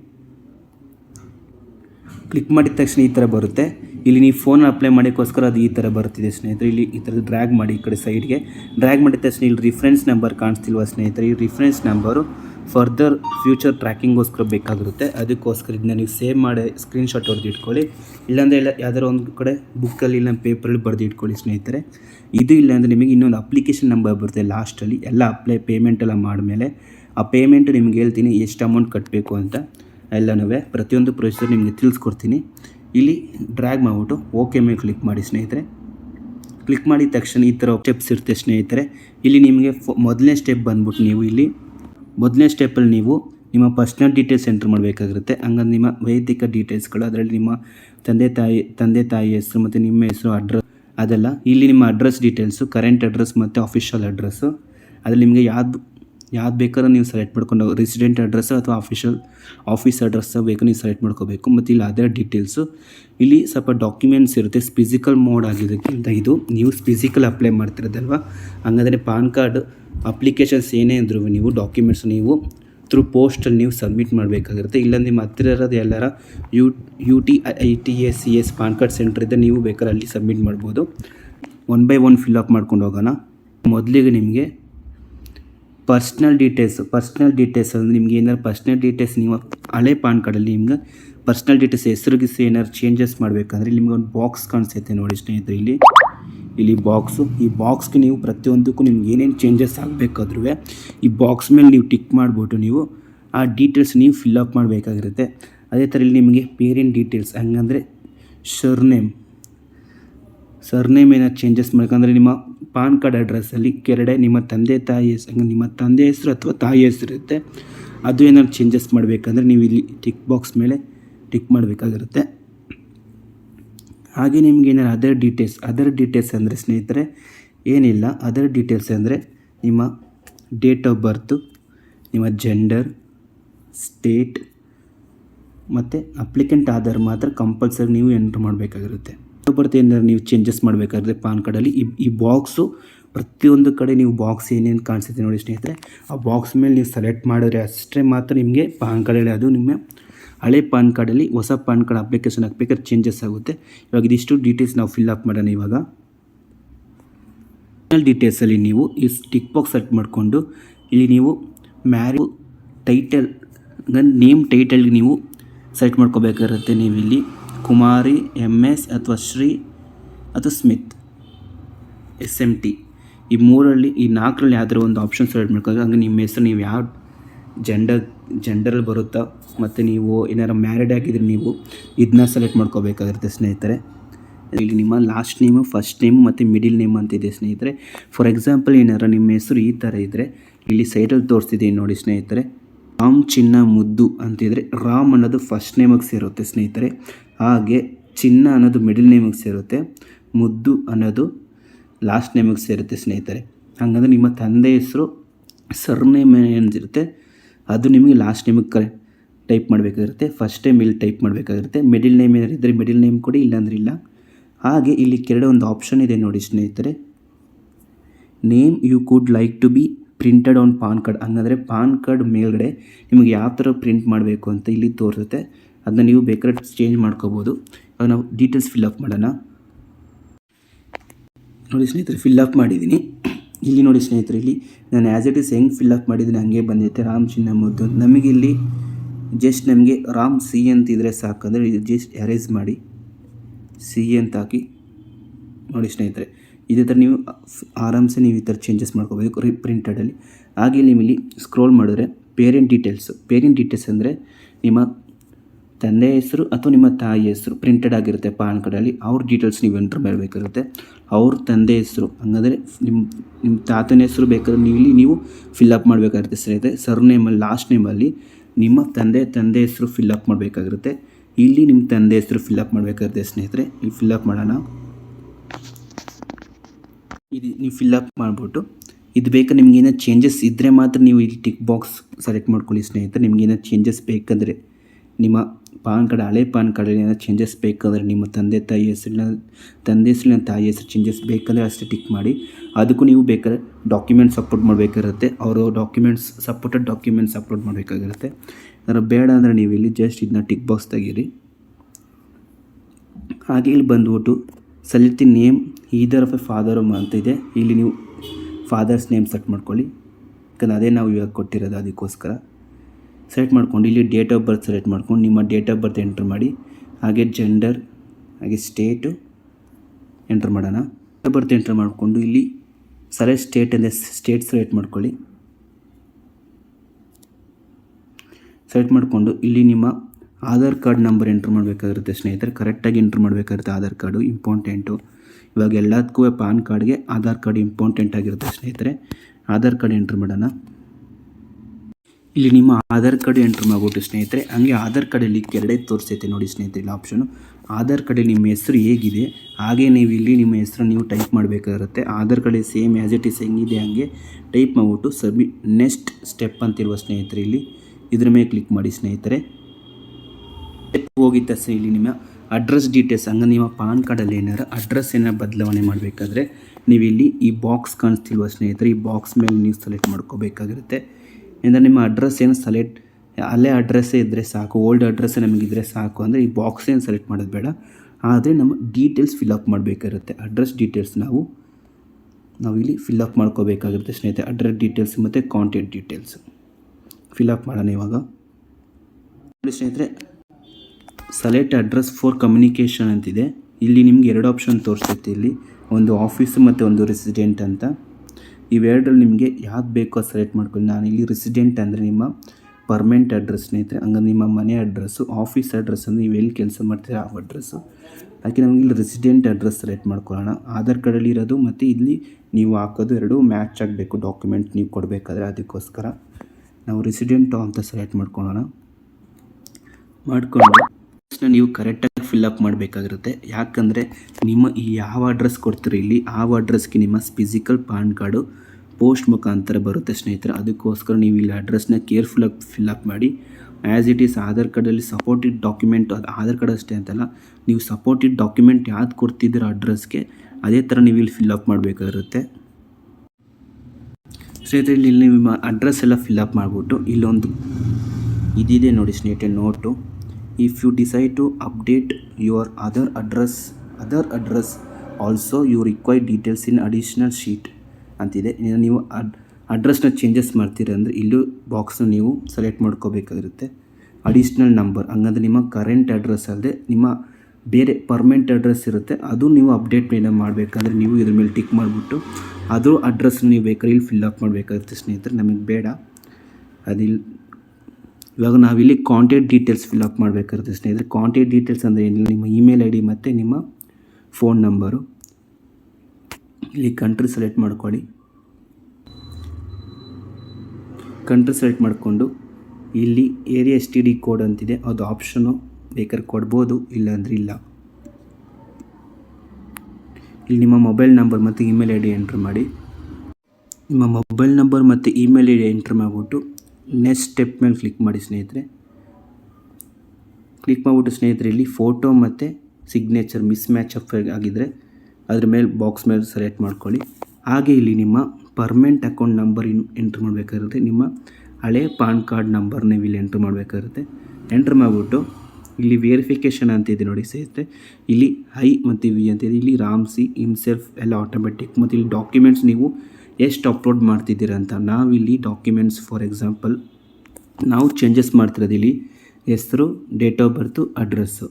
ಕ್ಲಿಕ್ ಮಾಡಿದ ತಕ್ಷಣ ಈ ಥರ ಬರುತ್ತೆ. ಇಲ್ಲಿ ನೀವು ಫೋನ್ ಅಪ್ಲೈ ಮಾಡೋಕ್ಕೋಸ್ಕರ ಅದು ಈ ಥರ ಬರ್ತಿದೆ ಸ್ನೇಹಿತರೆ. ಇಲ್ಲಿ ಈ ಥರದ್ದು ಡ್ರ್ಯಾಗ್ ಮಾಡಿ ಈ ಕಡೆ ಸೈಡ್ಗೆ ಡ್ರ್ಯಾಗ್ ಮಾಡಿದ ತಕ್ಷಣ ಇಲ್ಲಿ ರಿಫರೆನ್ಸ್ ನಂಬರ್ ಕಾಣಿಸ್ತಿಲ್ವ ಸ್ನೇಹಿತರೆ? ಈ ರಿಫರೆನ್ಸ್ ನಂಬರು ಫರ್ದರ್ ಫ್ಯೂಚರ್ ಟ್ರ್ಯಾಕಿಂಗೋಸ್ಕರ ಬೇಕಾಗಿರುತ್ತೆ. ಅದಕ್ಕೋಸ್ಕರ ಇದನ್ನ ನೀವು ಸೇವ್ ಮಾಡಿ ಸ್ಕ್ರೀನ್ಶಾಟ್ ಹೊಡೆದು ಇಟ್ಕೊಳ್ಳಿ. ಇಲ್ಲಾಂದರೆ ಇಲ್ಲ ಯಾವ್ದಾರು ಒಂದು ಕಡೆ ಬುಕ್ಕಲ್ಲಿ ಇಲ್ಲ ಪೇಪರಲ್ಲಿ ಬರೆದು ಇಟ್ಕೊಳ್ಳಿ ಸ್ನೇಹಿತರೆ. ಇದು ಇಲ್ಲಾಂದರೆ ನಿಮಗೆ ಇನ್ನೊಂದು ಅಪ್ಲಿಕೇಶನ್ ನಂಬರ್ ಬರುತ್ತೆ ಲಾಸ್ಟಲ್ಲಿ ಎಲ್ಲ ಅಪ್ಲೈ ಪೇಮೆಂಟ್ ಎಲ್ಲ ಮಾಡಿದ್ಮೇಲೆ ಆ ಪೇಮೆಂಟ್ ನಿಮ್ಗೆ ಹೇಳ್ತೀನಿ ಎಷ್ಟು ಅಮೌಂಟ್ ಕಟ್ಟಬೇಕು ಅಂತ. ಎಲ್ಲನೂ ಪ್ರತಿಯೊಂದು ಪ್ರೊಸೀಜರ್ ನಿಮಗೆ ತಿಳಿಸ್ಕೊಡ್ತೀನಿ. ಇಲ್ಲಿ ಡ್ರ್ಯಾಗ್ ಮಾಡಿಬಿಟ್ಟು ಓಕೆ ಮೇಲೆ ಕ್ಲಿಕ್ ಮಾಡಿ ಸ್ನೇಹಿತರೆ. ಕ್ಲಿಕ್ ಮಾಡಿದ ತಕ್ಷಣ ಈ ಥರ ಸ್ಟೆಪ್ಸ್ ಇರುತ್ತೆ ಸ್ನೇಹಿತರೆ. ಇಲ್ಲಿ ನಿಮಗೆ ಮೊದಲನೇ ಸ್ಟೆಪ್ ಬಂದ್ಬಿಟ್ಟು ನೀವು ಇಲ್ಲಿ ಮೊದಲನೇ ಸ್ಟೆಪ್ಪಲ್ಲಿ ನೀವು ನಿಮ್ಮ ಪರ್ಸ್ನಲ್ ಡೀಟೇಲ್ಸ್ ಎಂಟ್ರ್ ಮಾಡಬೇಕಾಗಿರುತ್ತೆ. ಹಂಗಂದ್ರೆ ನಿಮ್ಮ ವೈಯಕ್ತಿಕ ಡೀಟೇಲ್ಸ್ಗಳು ಅದರಲ್ಲಿ ನಿಮ್ಮ ತಂದೆ ತಾಯಿ ತಂದೆ ತಾಯಿ ಹೆಸರು ಮತ್ತು ನಿಮ್ಮ ಹೆಸರು ಅಡ್ರೆಸ್ ಅದೆಲ್ಲ ಇಲ್ಲಿ ನಿಮ್ಮ ಅಡ್ರೆಸ್ ಡೀಟೇಲ್ಸು ಕರೆಂಟ್ ಅಡ್ರೆಸ್ ಮತ್ತು ಅಫಿಷಿಯಲ್ ಅಡ್ರೆಸ್ಸು ಅದ್ರಲ್ಲಿ ನಿಮಗೆ ಯಾವ್ದು ಯಾವ್ದು ಬೇಕಾದ್ರೂ ನೀವು ಸೆಲೆಕ್ಟ್ ಮಾಡ್ಕೊಂಡು ರೆಸಿಡೆಂಟ್ ಅಡ್ರೆಸ್ಸು ಅಥವಾ ಅಫಿಷಿಯಲ್ ಆಫೀಸ್ ಅಡ್ರೆಸ್ ಬೇಕು ನೀವು ಸೆಲೆಕ್ಟ್ ಮಾಡ್ಕೋಬೇಕು. ಮತ್ತು ಇಲ್ಲಿ ಅದೇ ಡೀಟೇಲ್ಸು ಇಲ್ಲಿ ಸ್ವಲ್ಪ ಡಾಕ್ಯುಮೆಂಟ್ಸ್ ಇರುತ್ತೆ. ಫಿಸಿಕಲ್ ಮೋಡ್ ಆಗಿದ್ದಕ್ಕಿಂತ ಇದು. ನೀವು ಫಿಸಿಕಲ್ ಅಪ್ಲೈ ಮಾಡ್ತಿರೋದಲ್ವ? ಹಾಗಾದರೆ ಪಾನ್ ಕಾರ್ಡ್ ಅಪ್ಲಿಕೇಶನ್ಸ್ ಏನೇ ಇದ್ರೂ ನೀವು ಡಾಕ್ಯುಮೆಂಟ್ಸ್ ನೀವು ಥ್ರೂ ಪೋಸ್ಟಲ್ಲಿ ನೀವು ಸಬ್ಮಿಟ್ ಮಾಡಬೇಕಾಗಿರುತ್ತೆ. ಇಲ್ಲ ನಿಮ್ಮ ಹತ್ತಿರ ಇರೋದು ಎಲ್ಲರ U U T I T S C S PAN card center ಇದೆ, ನೀವು ಬೇಕಾದ್ರೆ ಅಲ್ಲಿ ಸಬ್ಮಿಟ್ ಮಾಡ್ಬೋದು. One by one fill up ಮಾಡ್ಕೊಂಡು ಹೋಗೋಣ. ಮೊದಲಿಗೆ ನಿಮಗೆ ಪರ್ಸ್ನಲ್ ಡೀಟೇಲ್ಸ್ ಪರ್ಸ್ನಲ್ ಡೀಟೇಲ್ಸ್ ಅಂದರೆ ನಿಮಗೆ ಏನಾದ್ರು ಪರ್ಸ್ನಲ್ ಡೀಟೇಲ್ಸ್ ನೀವು ಹಳೆ ಪಾನ್ ಕಾರ್ಡಲ್ಲಿ ನಿಮ್ಗೆ ಪರ್ಸ್ನಲ್ ಡೀಟೇಲ್ಸ್ ಹೆಸರುಗಿಸಿ ಏನಾದ್ರು ಚೇಂಜಸ್ ಮಾಡಬೇಕಂದ್ರೆ ನಿಮ್ಗೆ ಒಂದು ಬಾಕ್ಸ್ ಕಾಣಿಸುತ್ತೆ ನೋಡಿ ಸ್ನೇಹಿತರೆ ಇಲ್ಲಿ. ಇಲ್ಲಿ ಬಾಕ್ಸು. ಈ ಬಾಕ್ಸ್ಗೆ ನೀವು ಪ್ರತಿಯೊಂದಕ್ಕೂ ನಿಮ್ಗೆ ಏನೇನು ಚೇಂಜಸ್ ಆಗಬೇಕಾದ್ರೂ ಈ ಬಾಕ್ಸ್ ಮೇಲೆ ನೀವು ಟಿಕ್ ಮಾಡಿಬಿಟ್ಟು ನೀವು ಆ ಡೀಟೇಲ್ಸ್ ನೀವು ಫಿಲ್ ಅಪ್ ಮಾಡಬೇಕಾಗಿರುತ್ತೆ. ಅದೇ ಥರ ಇಲ್ಲಿ ನಿಮಗೆ ಪೇರೆಂಟ್ ಡೀಟೇಲ್ಸ್ ಹಂಗಂದರೆ ಸರ್ನೇಮ್ ಸರ್ನೇಮ್ ಏನಾದ್ರು ಚೇಂಜಸ್ ಮಾಡ್ಕಂದ್ರೆ ನಿಮ್ಮ ಪಾನ್ ಕಾರ್ಡ್ ಅಡ್ರೆಸ್ಸಲ್ಲಿ ಕೆರಡೆ ನಿಮ್ಮ ತಂದೆ ತಾಯಿ ಹೆಸರು ಹಂಗೆ ನಿಮ್ಮ ತಂದೆ ಹೆಸರು ಅಥವಾ ತಾಯಿ ಹೆಸರು ಇರುತ್ತೆ. ಅದು ಏನಾದ್ರು ಚೇಂಜಸ್ ಮಾಡಬೇಕಂದ್ರೆ ನೀವು ಇಲ್ಲಿ ಟಿಕ್ ಬಾಕ್ಸ್ ಮೇಲೆ ಟಿಕ್ ಮಾಡಬೇಕಾಗಿರುತ್ತೆ. ಹಾಗೆ ನಿಮ್ಗೆ ಏನಾರು ಅದರ್ ಡೀಟೇಲ್ಸ್ ಅದರ್ ಡೀಟೇಲ್ಸ್ ಅಂದರೆ ಸ್ನೇಹಿತರೆ, ಏನಿಲ್ಲ. ಅದರ್ ಡೀಟೇಲ್ಸ್ ಅಂದರೆ ನಿಮ್ಮ ಡೇಟ್ ಆಫ್ ಬರ್ತು ನಿಮ್ಮ ಜೆಂಡರ್ ಸ್ಟೇಟ್ ಮತ್ತು ಅಪ್ಲಿಕೆಂಟ್ ಆಧಾರ್ ಮಾತ್ರ ಕಂಪಲ್ಸರಿ ನೀವು ಎಂಟ್ರ್ ಮಾಡಬೇಕಾಗಿರುತ್ತೆ. ಬರ್ತ್ ಏನಾದ್ರು ನೀವು ಚೇಂಜಸ್ ಮಾಡಬೇಕಾದ್ರೆ ಪಾನ್ ಕಾರ್ಡಲ್ಲಿ ಈ ಈ ಬಾಕ್ಸು ಪ್ರತಿಯೊಂದು ಕಡೆ ನೀವು ಬಾಕ್ಸ್ ಏನೇನು ಕಾಣಿಸುತ್ತೆ ನೋಡಿ ಸ್ನೇಹಿತರೆ, ಆ ಬಾಕ್ಸ್ ಮೇಲೆ ನೀವು ಸೆಲೆಕ್ಟ್ ಮಾಡಿದ್ರೆ ಅಷ್ಟೇ ಮಾತ್ರ ನಿಮಗೆ ಪಾನ್ ಕಾರ್ಡಲ್ಲಿ ಅದು ನಿಮ್ಮ ಹಳೆ ಪಾನ್ ಕಾರ್ಡಲ್ಲಿ ಹೊಸ ಪಾನ್ ಕಾರ್ಡ್ ಅಪ್ಲಿಕೇಶನ್ ಹಾಕ್ಬೇಕಾದ್ರೆ ಚೇಂಜಸ್ ಆಗುತ್ತೆ. ಇವಾಗ ಇದಿಷ್ಟು ಡೀಟೇಲ್ಸ್ ನಾವು ಫಿಲ್ ಅಪ್ ಮಾಡೋಣ ಇವಾಗ. ಡೀಟೇಲ್ಸಲ್ಲಿ ನೀವು ಈ ಟಿಕ್ ಬಾಕ್ಸ್ ಸೆಟ್ ಮಾಡಿಕೊಂಡು, ಇಲ್ಲಿ ನೀವು ಮ್ಯಾರಿ ಟೈಟಲ್ ನೇಮ್ ಟೈಟಲ್ಗೆ ನೀವು ಸೆಲೆಕ್ಟ್ ಮಾಡ್ಕೋಬೇಕಾಗಿರುತ್ತೆ ನೀವು ಇಲ್ಲಿ ಕುಮಾರಿ ಎಂ ಎಸ್ ಅಥವಾ ಶ್ರೀ ಅಥವಾ ಸ್ಮಿತ್ ಎಸ್ ಎಂ ಟಿ ಈ ಮೂರಲ್ಲಿ ಈ ನಾಲ್ಕರಲ್ಲಿ ಯಾವ್ದಾರು ಒಂದು ಆಪ್ಷನ್ ಸೆಲೆಕ್ಟ್ ಮಾಡ್ಕೊಂಡ್ರೆ ಹಂಗೆ ನಿಮ್ಮ ಹೆಸರು, ನೀವು ಯಾವ ಜೆಂಡರ್ ಜೆಂಡರಲ್ಲಿ ಬರುತ್ತಾ ಮತ್ತು ನೀವು ಏನಾರು ಮ್ಯಾರಿಡ್ ಆಗಿದ್ರೆ ನೀವು ಇದನ್ನ ಸೆಲೆಕ್ಟ್ ಮಾಡ್ಕೋಬೇಕಾಗಿರುತ್ತೆ ಸ್ನೇಹಿತರೆ. ಇಲ್ಲಿ ನಿಮ್ಮ ಲಾಸ್ಟ್ ನೇಮು ಫಸ್ಟ್ ನೇಮು ಮತ್ತು ಮಿಡಿಲ್ ನೇಮ್ ಅಂತಿದೆ ಸ್ನೇಹಿತರೆ. ಫಾರ್ ಎಕ್ಸಾಂಪಲ್ ಏನಾರು ನಿಮ್ಮ ಹೆಸರು ಈ ಥರ ಇದ್ದರೆ ಇಲ್ಲಿ ಸೈಡಲ್ಲಿ ತೋರಿಸ್ತಿದ್ದೀನಿ ನೋಡಿ ಸ್ನೇಹಿತರೆ. ರಾಮ್ ಚಿನ್ನ ಮುದ್ದು ಅಂತಿದ್ರೆ ರಾಮ್ ಅನ್ನೋದು ಫಸ್ಟ್ ನೇಮಿಗೆ ಸೇರುತ್ತೆ ಸ್ನೇಹಿತರೆ. ಹಾಗೆ ಚಿನ್ನ ಅನ್ನೋದು ಮಿಡಿಲ್ ನೇಮಿಗೆ ಸೇರುತ್ತೆ. ಮುದ್ದು ಅನ್ನೋದು ಲಾಸ್ಟ್ ನೇಮಿಗೆ ಸೇರುತ್ತೆ ಸ್ನೇಹಿತರೆ. ಹಾಗಂದ್ರೆ ನಿಮ್ಮ ತಂದೆ ಹೆಸರು ಸರ್ನೇಮ್ ಏನಿರುತ್ತೆ, ಅದು ನಿಮಗೆ ಲಾಸ್ಟ್ ನೇಮಿಗೆ ಕರೆ ಟೈಪ್ ಮಾಡಬೇಕಾಗಿರುತ್ತೆ. ಫಸ್ಟ್ ಟೈಮ್ ಇಲ್ಲಿ ಟೈಪ್ ಮಾಡಬೇಕಾಗಿರುತ್ತೆ. ಮಿಡಿಲ್ ನೇಮ್ ಏನಾದ್ರು ಇದ್ದರೆ ಮಿಡಿಲ್ ನೇಮ್ ಕೊಡಿ, ಇಲ್ಲಾಂದ್ರೆ ಇಲ್ಲ. ಹಾಗೆ ಇಲ್ಲಿ ಕೆಳಗಡೆ ಒಂದು ಆಪ್ಷನ್ ಇದೆ ನೋಡಿ ಸ್ನೇಹಿತರೆ. Name you could like to be printed on PAN card ಹಂಗಂದರೆ PAN card ಮೇಲ್ಗಡೆ ನಿಮಗೆ ಯಾವ ಥರ ಪ್ರಿಂಟ್ ಮಾಡಬೇಕು ಅಂತ ಇಲ್ಲಿ ತೋರಿಸುತ್ತೆ. ಅದನ್ನ ನೀವು ಬೇಕಾದ್ರೆ ಚೇಂಜ್ ಮಾಡ್ಕೋಬೋದು. ಇವಾಗ ನಾವು ಡೀಟೇಲ್ಸ್ ಫಿಲ್ ಅಪ್ ಮಾಡೋಣ. ನೋಡಿ ಸ್ನೇಹಿತರೆ ಫಿಲ್ ಅಪ್ ಮಾಡಿದ್ದೀನಿ. ಇಲ್ಲಿ ನೋಡಿ ಸ್ನೇಹಿತರೆ, ಇಲ್ಲಿ ನಾನು ಆ್ಯಸ್ ಇಟ್ ಇಸ್ ಹೆಂಗೆ ಫಿಲ್ ಅಪ್ ಮಾಡಿದ್ದೀನಿ, ಹಂಗೆ ಬಂದೈತೆ ರಾಮ್ ಚಿನ್ನ ಮುದ್ದು ಅಂತ. ಜಸ್ಟ್ ನಮಗೆ ರಾಮ್ ಸಿ ಅಂತಿದ್ರೆ ಸಾಕಂದರೆ ಇದು ಜಸ್ಟ್ ಎರೇಸ್ ಮಾಡಿ ಸಿ ಅಂತ ಹಾಕಿ ನೋಡಿ ಸ್ನೇಹಿತರೆ, ಇದೇ ಥರ ನೀವು ಆರಾಮ್ಸೆ ನೀವು ಈ ಥರ ಚೇಂಜಸ್ ಮಾಡ್ಕೋಬೇಕು ರೀ ಪ್ರಿಂಟೆಡಲ್ಲಿ ಹಾಗೆ ನೀವು ಸ್ಕ್ರೋಲ್ ಮಾಡಿದ್ರೆ ಪೇರೆಂಟ್ ಡೀಟೇಲ್ಸು ಪೇರೆಂಟ್ ಡೀಟೇಲ್ಸ್ ಅಂದರೆ ನಿಮ್ಮ ತಂದೆ ಹೆಸರು ಅಥವಾ ನಿಮ್ಮ ತಾಯಿ ಹೆಸರು ಪ್ರಿಂಟೆಡ್ ಆಗಿರುತ್ತೆ ಪಾನ್ ಕಾರ್ಡಲ್ಲಿ ಅವ್ರ ಡೀಟೇಲ್ಸ್ ನೀವು ಎಂಟ್ರ್ ಮಾಡಬೇಕಾಗುತ್ತೆ. ಅವ್ರ ತಂದೆ ಹೆಸರು, ಹಂಗಂದರೆ ನಿಮ್ಮ ನಿಮ್ಮ ತಾತನ ಹೆಸರು ಬೇಕಾದ್ರೆ ನೀವು ಇಲ್ಲಿ ನೀವು ಫಿಲ್ ಅಪ್ ಮಾಡಬೇಕಾಗುತ್ತೆ ಸ್ನೇಹಿತರೆ. ಸರ್ ನೇಮಲ್ಲಿ ಲಾಸ್ಟ್ ನೇಮಲ್ಲಿ ನಿಮ್ಮ ತಂದೆ ತಂದೆ ಹೆಸರು ಫಿಲ್ ಅಪ್ ಮಾಡಬೇಕಾಗಿರುತ್ತೆ. ಇಲ್ಲಿ ನಿಮ್ಮ ತಂದೆ ಹೆಸರು ಫಿಲ್ ಅಪ್ ಮಾಡಬೇಕಾಗುತ್ತೆ ಸ್ನೇಹಿತರೆ. ಇಲ್ಲಿ ಫಿಲ್ ಅಪ್ ಮಾಡೋಣ. ಇದು ನೀವು ಫಿಲ್ ಅಪ್ ಮಾಡಿಬಿಟ್ಟು, ಇದು ಬೇಕಾ ನಿಮ್ಗೆ ಏನೋ ಚೇಂಜಸ್ ಇದ್ದರೆ ಮಾತ್ರ ನೀವು ಇಲ್ಲಿ ಟಿಕ್ ಬಾಕ್ಸ್ ಸೆಲೆಕ್ಟ್ ಮಾಡ್ಕೊಳ್ಳಿ ಸ್ನೇಹಿತರೆ. ನಿಮ್ಗೆ ಏನೋ ಚೇಂಜಸ್ ಬೇಕಂದರೆ ನಿಮ್ಮ ಪಾನ್ ಕಾರ್ಡ್, ಹಳೆ ಪಾನ್ ಕಾರ್ಡಲ್ಲಿ ಏನಾದ್ರು ಚೇಂಜಸ್ ಬೇಕಾದ್ರೆ ನಿಮ್ಮ ತಂದೆ, ತಾಯಿ ಹೆಸರಿನ, ತಂದೆ ಹೆಸರಿನ ತಾಯಿ ಹೆಸರು ಚೇಂಜಸ್ ಬೇಕಂದರೆ ಅಷ್ಟೇ ಟಿಕ್ ಮಾಡಿ. ಅದಕ್ಕೂ ನೀವು ಬೇಕಾದ್ರೆ ಡಾಕ್ಯುಮೆಂಟ್ ಸಪೋರ್ಟ್ ಮಾಡಬೇಕಾಗಿರುತ್ತೆ ಅವರು ಡಾಕ್ಯುಮೆಂಟ್ಸ್ ಸಪೋರ್ಟೆಡ್ ಡಾಕ್ಯುಮೆಂಟ್ಸ್ ಅಪ್ಲೋಡ್ ಮಾಡಬೇಕಾಗಿರುತ್ತೆ ಅದರ ಬೇಡ ಅಂದರೆ ನೀವು ಇಲ್ಲಿ ಜಸ್ಟ್ ಇದನ್ನ ಟಿಕ್ ಬಾಕ್ಸ್ ತೆಗೀರಿ. ಹಾಗೆ ಇಲ್ಲಿ ಬಂದ್ಬಿಟ್ಟು select name either of a father ಅಂತ ಇದೆ. ಇಲ್ಲಿ ನೀವು ಫಾದರ್ಸ್ ನೇಮ್ ಸೆಟ್ ಮಾಡ್ಕೊಳ್ಳಿ. ಯಾಕಂದರೆ ಅದೇ ನಾವು ಇವಾಗ ಕೊಟ್ಟಿರೋದು ಅದಕ್ಕೋಸ್ಕರ. ಸೆಲೆಕ್ಟ್ ಮಾಡ್ಕೊಂಡು, ಇಲ್ಲಿ ಡೇಟ್ ಆಫ್ ಬರ್ತ್ ಸೆಲೆಕ್ಟ್ ಮಾಡ್ಕೊಂಡು, ನಿಮ್ಮ ಡೇಟ್ ಆಫ್ ಬರ್ತ್ ಎಂಟ್ರ್ ಮಾಡಿ, ಹಾಗೆ ಜೆಂಡರ್ ಹಾಗೆ ಸ್ಟೇಟು ಎಂಟ್ರ್ ಮಾಡೋಣ. ಡೇಟ್ ಆಫ್ ಬರ್ತ್ ಎಂಟ್ರ್ ಮಾಡಿಕೊಂಡು, ಇಲ್ಲಿ ಸೆಲೆಕ್ಟ್ ಸ್ಟೇಟ್ ಅಂದರೆ ಸ್ಟೇಟ್ ಸೆಲೆಕ್ಟ್ ಮಾಡ್ಕೊಳ್ಳಿ. ಸೆಲೆಕ್ಟ್ ಮಾಡಿಕೊಂಡು, ಇಲ್ಲಿ ನಿಮ್ಮ ಆಧಾರ್ ಕಾರ್ಡ್ ನಂಬರ್ ಎಂಟ್ರ್ ಮಾಡಬೇಕಾಗಿರುತ್ತೆ ಸ್ನೇಹಿತರೆ. ಕರೆಕ್ಟಾಗಿ ಎಂಟ್ರ್ ಮಾಡಬೇಕಾಗಿರುತ್ತೆ ಆಧಾರ್ ಕಾರ್ಡು ಇಂಪಾರ್ಟೆಂಟು ಇವಾಗ ಎಲ್ಲದಕ್ಕೂ ಪಾನ್ ಕಾರ್ಡ್ಗೆ ಆಧಾರ್ ಕಾರ್ಡ್ ಇಂಪಾರ್ಟೆಂಟ್ ಆಗಿರುತ್ತೆ ಸ್ನೇಹಿತರೆ. ಆಧಾರ್ ಕಾರ್ಡ್ ಎಂಟ್ರ್ ಮಾಡೋಣ. ಇಲ್ಲಿ ನಿಮ್ಮ ಆಧಾರ್ ಕಾರ್ಡ್ ಎಂಟ್ರ್ ಮಾಡ್ಬಿಟ್ಟು ಸ್ನೇಹಿತರೆ, ಹಂಗೆ ಆಧಾರ್ ಕಾರ್ಡಲ್ಲಿ ಎರಡೇ ತೋರಿಸೈತೆ ನೋಡಿ ಸ್ನೇಹಿತರೆ ಇಲ್ಲಿ ಆಪ್ಷನು ಆಧಾರ್ ಕಾರ್ಡಲ್ಲಿ ನಿಮ್ಮ ಹೆಸರು ಹೇಗಿದೆ, ಹಾಗೆ ನೀವು ಇಲ್ಲಿ ನಿಮ್ಮ ಹೆಸರು ನೀವು type ಮಾಡಬೇಕಾಗಿರುತ್ತೆ Aadhaar card same as it is ಹೆಂಗಿದೆ ಹಂಗೆ ಟೈಪ್ ಮಾಡಿಬಿಟ್ಟು ಸಬ್ಮಿಟ್ ನೆಕ್ಸ್ಟ್ ಸ್ಟೆಪ್ ಅಂತಿರುವ ಸ್ನೇಹಿತರೆ ಇಲ್ಲಿ. ಇದ್ರ ಮೇಲೆ ಕ್ಲಿಕ್ ಮಾಡಿ ಸ್ನೇಹಿತರೆ. ಹೋಗಿದ್ದ ಸರ್ ಇಲ್ಲಿ ನಿಮ್ಮ ಅಡ್ರೆಸ್ ಡೀಟೇಲ್ಸ್ ಹಂಗೆ ನಿಮ್ಮ ಪಾನ್ ಕಾರ್ಡಲ್ಲಿ ಏನಾರು ಅಡ್ರೆಸ್ ಏನಾರು ಬದಲಾವಣೆ ಮಾಡಬೇಕಾದ್ರೆ, ನೀವು ಇಲ್ಲಿ ಈ ಬಾಕ್ಸ್ ಕಾಣಿಸ್ತಿಲ್ವ ಸ್ನೇಹಿತರೆ? ಈ ಬಾಕ್ಸ್ ಮೇಲೆ ನೀವು ಸೆಲೆಕ್ಟ್ ಮಾಡ್ಕೋಬೇಕಾಗಿರುತ್ತೆ. ಅಂದರೆ ನಿಮ್ಮ ಅಡ್ರೆಸ್ ಏನು ಸೆಲೆಕ್ಟ್ ಅಲ್ಲೇ ಅಡ್ರೆಸ್ಸೇ ಇದ್ದರೆ ಸಾಕು ಓಲ್ಡ್ ಅಡ್ರೆಸ್ಸೇ ನಮಗಿದ್ರೆ ಸಾಕು ಅಂದರೆ ಈ ಬಾಕ್ಸ್ ಏನು ಸೆಲೆಕ್ಟ್ ಮಾಡೋದು ಬೇಡ. ಆದರೆ ನಮ್ಮ ಡೀಟೇಲ್ಸ್ ಅಪ್ ಮಾಡಬೇಕಾಗಿರುತ್ತೆ. ಅಡ್ರೆಸ್ ಡೀಟೇಲ್ಸ್ ನಾವು ನಾವು ಇಲ್ಲಿ ಫಿಲಪ್ ಮಾಡ್ಕೋಬೇಕಾಗಿರುತ್ತೆ ಸ್ನೇಹಿತರೆ. ಅಡ್ರೆಸ್ ಡೀಟೇಲ್ಸ್ ಮತ್ತು ಕಾಂಟ್ಯಾಕ್ಟ್ ಡೀಟೇಲ್ಸ್ ಅಪ್ ಮಾಡೋಣ ಇವಾಗ. ನೋಡಿ ಸ್ನೇಹಿತರೆ ಸೆಲೆಕ್ಟ್ ಅಡ್ರೆಸ್ ಫಾರ್ ಕಮ್ಯುನಿಕೇಷನ್ ಅಂತಿದೆ. ಇಲ್ಲಿ ನಿಮ್ಗೆ ಎರಡು ಆಪ್ಷನ್ ತೋರಿಸುತ್ತೆ ಇಲ್ಲಿ. ಒಂದು ಆಫೀಸು ಮತ್ತು ಒಂದು ರೆಸಿಡೆಂಟ್ ಅಂತ. ಇವೆರಡರಲ್ಲಿ ನಿಮಗೆ ಯಾವ್ದು ಬೇಕೋ ಸೆಲೆಕ್ಟ್ ಮಾಡ್ಕೊಳ್ಳಿ. ನಾನು ಇಲ್ಲಿ ರೆಸಿಡೆಂಟ್ ಅಂದರೆ ನಿಮ್ಮ ಪರ್ಮನೆಂಟ್ ಅಡ್ರೆಸ್ ಸ್ನೇಹಿತರೆ ಹಂಗೆ ನಿಮ್ಮ ಮನೆ ಅಡ್ರೆಸ್ಸು ಆಫೀಸ್ ಅಡ್ರೆಸ್ ಅಂದರೆ ನೀವು ಎಲ್ಲಿ ಕೆಲಸ ಮಾಡ್ತೀರಾ ಆ ಅಡ್ರೆಸ್ಸು ಅದಕ್ಕೆ ನಮಗೆ ಇಲ್ಲಿ ರೆಸಿಡೆಂಟ್ ಅಡ್ರೆಸ್ ಸೆಲೆಕ್ಟ್ ಮಾಡ್ಕೊಳ್ಳೋಣ. ಆಧಾರ್ ಕಾರ್ಡಲ್ಲಿ ಇರೋದು ಮತ್ತು ಇಲ್ಲಿ ನೀವು ಹಾಕೋದು ಎರಡು ಮ್ಯಾಚ್ ಆಗಬೇಕು ಡಾಕ್ಯುಮೆಂಟ್ ನೀವು ಕೊಡಬೇಕಾದ್ರೆ ಅದಕ್ಕೋಸ್ಕರ. ನಾವು ರೆಸಿಡೆಂಟು ಅಂತ ಸೆಲೆಕ್ಟ್ ಮಾಡ್ಕೊಳ್ಳೋಣ. ಮಾಡಿಕೊಂಡು, ನೀವು ಕರೆಕ್ಟಾಗಿ ಫಿಲ್ಲಪ್ ಮಾಡಬೇಕಾಗಿರುತ್ತೆ. ಯಾಕಂದರೆ ನಿಮ್ಮ ಈ ಯಾವ ಅಡ್ರೆಸ್ ಕೊಡ್ತೀರಿ ಇಲ್ಲಿ, ಆ ಅಡ್ರೆಸ್ಗೆ ನಿಮ್ಮ ಫಿಸಿಕಲ್ ಪಾನ್ ಕಾರ್ಡು ಪೋಸ್ಟ್ ಮುಖಾಂತರ ಬರುತ್ತೆ ಸ್ನೇಹಿತರೆ. ಅದಕ್ಕೋಸ್ಕರ ನೀವು ಇಲ್ಲಿ ಅಡ್ರೆಸ್ನ ಕೇರ್ಫುಲ್ಲಾಗಿ ಫಿಲ್ಲಪ್ ಮಾಡಿ. ಆ್ಯಸ್ ಇಟ್ ಈಸ್ ಆಧಾರ್ ಕಾರ್ಡಲ್ಲಿ ಸಪೋರ್ಟಿಡ್ ಡಾಕ್ಯುಮೆಂಟ್ ಅದು ಆಧಾರ್ ಕಾರ್ಡ್ ಅಷ್ಟೇ ಅಂತಲ್ಲ, ನೀವು ಸಪೋರ್ಟಿಡ್ ಡಾಕ್ಯುಮೆಂಟ್ ಯಾವ್ದು ಕೊಡ್ತಿದ್ದೀರೋ ಅಡ್ರೆಸ್ಗೆ ಅದೇ ಥರ ನೀವು ಇಲ್ಲಿ ಫಿಲ್ಲಪ್ ಮಾಡಬೇಕಾಗಿರುತ್ತೆ. ಸ್ನೇಹಿತರೆ, ಇಲ್ಲಿ ನಿಮ್ಮ ಅಡ್ರೆಸ್ ಎಲ್ಲ ಫಿಲ್ಲಪ್ ಮಾಡಿಬಿಟ್ಟು, ಇಲ್ಲೊಂದು ಇದಿದೆ ನೋಡಿ ಸ್ನೇಹಿತರೆ note if you decide to update your other address other address also you require details in additional sheet ಅಂತಿದೆ. ನೀವು ಅಡ್ ಅಡ್ರೆಸ್ನ ಚೇಂಜಸ್ ಮಾಡ್ತೀರ ಅಂದರೆ ಇಲ್ಲೂ ಬಾಕ್ಸ್ನ ನೀವು ಸೆಲೆಕ್ಟ್ ಮಾಡ್ಕೋಬೇಕಾಗಿರುತ್ತೆ. ಅಡಿಷ್ನಲ್ ನಂಬರ್ ಹಂಗಂದ್ರೆ ನಿಮ್ಮ ಕರೆಂಟ್ ಅಡ್ರೆಸ್ ಅಲ್ಲದೆ ನಿಮ್ಮ ಬೇರೆ ಪರ್ಮನೆಂಟ್ ಅಡ್ರೆಸ್ ಇರುತ್ತೆ. ಅದು ನೀವು ಅಪ್ಡೇಟ್ ಮೇಲೆ ಮಾಡಬೇಕಂದ್ರೆ ನೀವು ಇದ್ರ ಮೇಲೆ ಟಿಕ್ ಮಾಡಿಬಿಟ್ಟು ಅದು ಅಡ್ರೆಸ್ನ ನೀವು ಬೇಕಾದ್ರೆ ಇಲ್ಲಿ ಫಿಲ್ ಅಪ್ ಮಾಡಬೇಕಾಗುತ್ತೆ ಸ್ನೇಹಿತರೆ. ನಮಗೆ ಬೇಡ. ಅದಿಲ್ಲಿ ಇವಾಗ ನಾವಿಲ್ಲಿ ಕಾಂಟ್ಯಾಕ್ಟ್ ಡೀಟೇಲ್ಸ್ ಫಿಲಪ್ ಮಾಡಬೇಕಾಗುತ್ತೆ ಸ್ನೇಹಿತರೆ. ಕಾಂಟ್ಯಾಕ್ಟ್ ಡೀಟೇಲ್ಸ್ ಅಂದರೆ ಏನಿಲ್ಲ, ನಿಮ್ಮ ಇಮೇಲ್ ಐ ಡಿ ಮತ್ತು ನಿಮ್ಮ ಫೋನ್ ನಂಬರು ಇಲ್ಲಿ ಕಂಟ್ರಿ ಸೆಲೆಕ್ಟ್ ಮಾಡ್ಕೊಳ್ಳಿ. ಕಂಟ್ರಿ ಸೆಲೆಕ್ಟ್ ಮಾಡಿಕೊಂಡು ಇಲ್ಲಿ area S T D code ಅಂತಿದೆ, ಅದು ಆಪ್ಷನು ಬೇಕಾದ್ರೆ ಕೊಡ್ಬೋದು, ಇಲ್ಲಾಂದ್ರೆ ಇಲ್ಲ. ಇಲ್ಲಿ ನಿಮ್ಮ ಮೊಬೈಲ್ ನಂಬರ್ ಮತ್ತು ಇಮೇಲ್ ಐ ಡಿ ಎಂಟ್ರ್ ಮಾಡಿ. ನಿಮ್ಮ ಮೊಬೈಲ್ ನಂಬರ್ ಮತ್ತು ಇಮೇಲ್ ಐ ಡಿ ಎಂಟ್ರ್ ಮಾಡಿಬಿಟ್ಟು ನೆಕ್ಸ್ಟ್ ಸ್ಟೆಪ್ ಮೇಲೆ ಕ್ಲಿಕ್ ಮಾಡಿ ಸ್ನೇಹಿತರೆ. ಕ್ಲಿಕ್ ಮಾಡಿಬಿಟ್ಟು ಸ್ನೇಹಿತರೆ, ಇಲ್ಲಿ ಫೋಟೋ ಮತ್ತು ಸಿಗ್ನೇಚರ್ ಮಿಸ್ ಮ್ಯಾಚ್ ಅಪ್ ಆಗಿದ್ದರೆ ಅದ್ರ ಮೇಲೆ ಬಾಕ್ಸ್ ಮೇಲೆ ಸೆಲೆಕ್ಟ್ ಮಾಡ್ಕೊಳ್ಳಿ. ಹಾಗೆ ಇಲ್ಲಿ ನಿಮ್ಮ ಪರ್ಮನೆಂಟ್ ಅಕೌಂಟ್ ನಂಬರ್ ಇನ್ ಎಂಟ್ರ್ ಮಾಡಬೇಕಾಗಿರುತ್ತೆ. ನಿಮ್ಮ ಹಳೆ ಪಾನ್ ಕಾರ್ಡ್ ನಂಬರ್ ನೀವು ಇಲ್ಲಿ ಎಂಟ್ರ್ ಮಾಡಬೇಕಾಗುತ್ತೆ ಎಂಟ್ರ್ ಮಾಡಿಬಿಟ್ಟು ಇಲ್ಲಿ ವೆರಿಫಿಕೇಷನ್ ಅಂತ ಇದೆ ನೋಡಿ ಸ್ನೇಹಿತರೆ. ಇಲ್ಲಿ ಹೈ ಮತ್ತು ವಿ ಅಂತ ಇದೆ. ಇಲ್ಲಿ ರಾಮ್ಸಿ ಇಮ್ಸೆಲ್ಫ್ ಎಲ್ಲ ಆಟೋಮೆಟಿಕ್ ಮತ್ತು ಇಲ್ಲಿ ಡಾಕ್ಯುಮೆಂಟ್ಸ್ ನೀವು ಎಷ್ಟು ಅಪ್ಲೋಡ್ ಮಾಡ್ತಿದ್ದೀರ ಅಂತ ನಾವಿಲ್ಲಿ ಡಾಕ್ಯುಮೆಂಟ್ಸ್ ಫಾರ್ ಎಕ್ಸಾಂಪಲ್ ನಾವು ಚೇಂಜಸ್ ಮಾಡ್ತಿರೋದು ಇಲ್ಲಿ ಹೆಸರು ಡೇಟ್ ಆಫ್ ಬರ್ತು ಅಡ್ರೆಸ್ಸು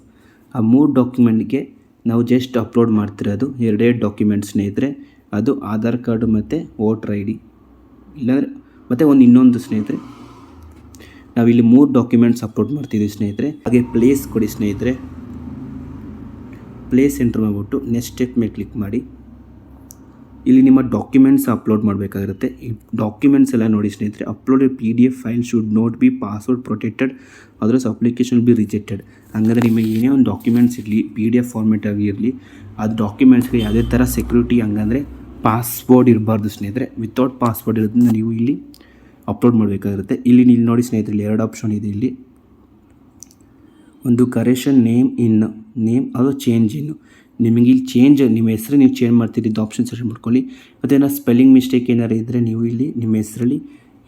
ಆ ಮೂರು ಡಾಕ್ಯುಮೆಂಟ್ಗೆ ನಾವು ಜಸ್ಟ್ ಅಪ್ಲೋಡ್ ಮಾಡ್ತಿರೋದು ಎರಡೇ ಡಾಕ್ಯುಮೆಂಟ್ಸ್ನೇ ಸ್ನೇಹಿತರೆ ಅದು ಆಧಾರ್ ಕಾರ್ಡು ಮತ್ತು ವೋಟ್ರ್ ಐ ಡಿ ಇಲ್ಲಾಂದರೆ ಮತ್ತು ಒಂದು ಇನ್ನೊಂದು ಸ್ನೇಹಿತರೆ, ನಾವಿಲ್ಲಿ ಮೂರು ಡಾಕ್ಯುಮೆಂಟ್ಸ್ ಅಪ್ಲೋಡ್ ಮಾಡ್ತಿದ್ದೀವಿ ಸ್ನೇಹಿತರೆ. ಹಾಗೆ ಪ್ಲೇಸ್ ಕೊಡಿ ಸ್ನೇಹಿತರೆ. ಪ್ಲೇಸ್ ಎಂಟ್ರ್ ಮಾಡಿಬಿಟ್ಟು ನೆಕ್ಸ್ಟ್ ಸ್ಟೆಪ್ ಮೇಲೆ ಕ್ಲಿಕ್ ಮಾಡಿ. ಇಲ್ಲಿ ನಿಮ್ಮ ಡಾಕ್ಯುಮೆಂಟ್ಸ್ ಅಪ್ಲೋಡ್ ಮಾಡಬೇಕಾಗಿರುತ್ತೆ. ಈ ಡಾಕ್ಯುಮೆಂಟ್ಸ್ ಎಲ್ಲ ನೋಡಿ ಸ್ನೇಹಿತರೆ uploaded P D F file should not be password protected others application be rejected ಹಂಗಂದ್ರೆ ನಿಮಗೆ ಏನೇ ಒಂದು ಡಾಕ್ಯುಮೆಂಟ್ಸ್ ಇರಲಿ ಪಿ ಡಿ ಎಫ್ ಫಾರ್ಮೆಟ್ ಆಗಿ ಇರಲಿ ಅದು ಡಾಕ್ಯುಮೆಂಟ್ಸ್ಗೆ ಯಾವುದೇ ಥರ ಸೆಕ್ಯೂರಿಟಿ ಹಂಗಂದರೆ ಪಾಸ್ವರ್ಡ್ ಇರಬಾರ್ದು ಸ್ನೇಹಿತರೆ. ವಿತೌಟ್ ಪಾಸ್ವರ್ಡ್ ಇರೋದನ್ನ ನೀವು ಇಲ್ಲಿ ಅಪ್ಲೋಡ್ ಮಾಡಬೇಕಾಗಿರುತ್ತೆ. ಇಲ್ಲಿ ನೀವು ನೋಡಿ ಸ್ನೇಹಿತರೆ, ಇಲ್ಲಿ ಎರಡು ಆಪ್ಷನ್ ಇದೆ ಇಲ್ಲಿ. ಒಂದು ಕರೆಕ್ಷನ್ ನೇಮ್ ಇನ್ ನೇಮ್ ಅದು ಚೇಂಜ್ ಇನ್ನು ನಿಮಗೆ ಇಲ್ಲಿ ಚೇಂಜ್ ನಿಮ್ಮ ಹೆಸರು ನೀವು ಚೇಂಜ್ ಮಾಡ್ತಿದ್ದು ಆಪ್ಷನ್ ಸೆಲೆಕ್ಟ್ ಮಾಡ್ಕೊಳ್ಳಿ. ಮತ್ತು ಏನೋ ಸ್ಪೆಲ್ಲಿಂಗ್ ಮಿಸ್ಟೇಕ್ ಏನಾರು ಇದ್ದರೆ ನೀವು ಇಲ್ಲಿ ನಿಮ್ಮ ಹೆಸರಲ್ಲಿ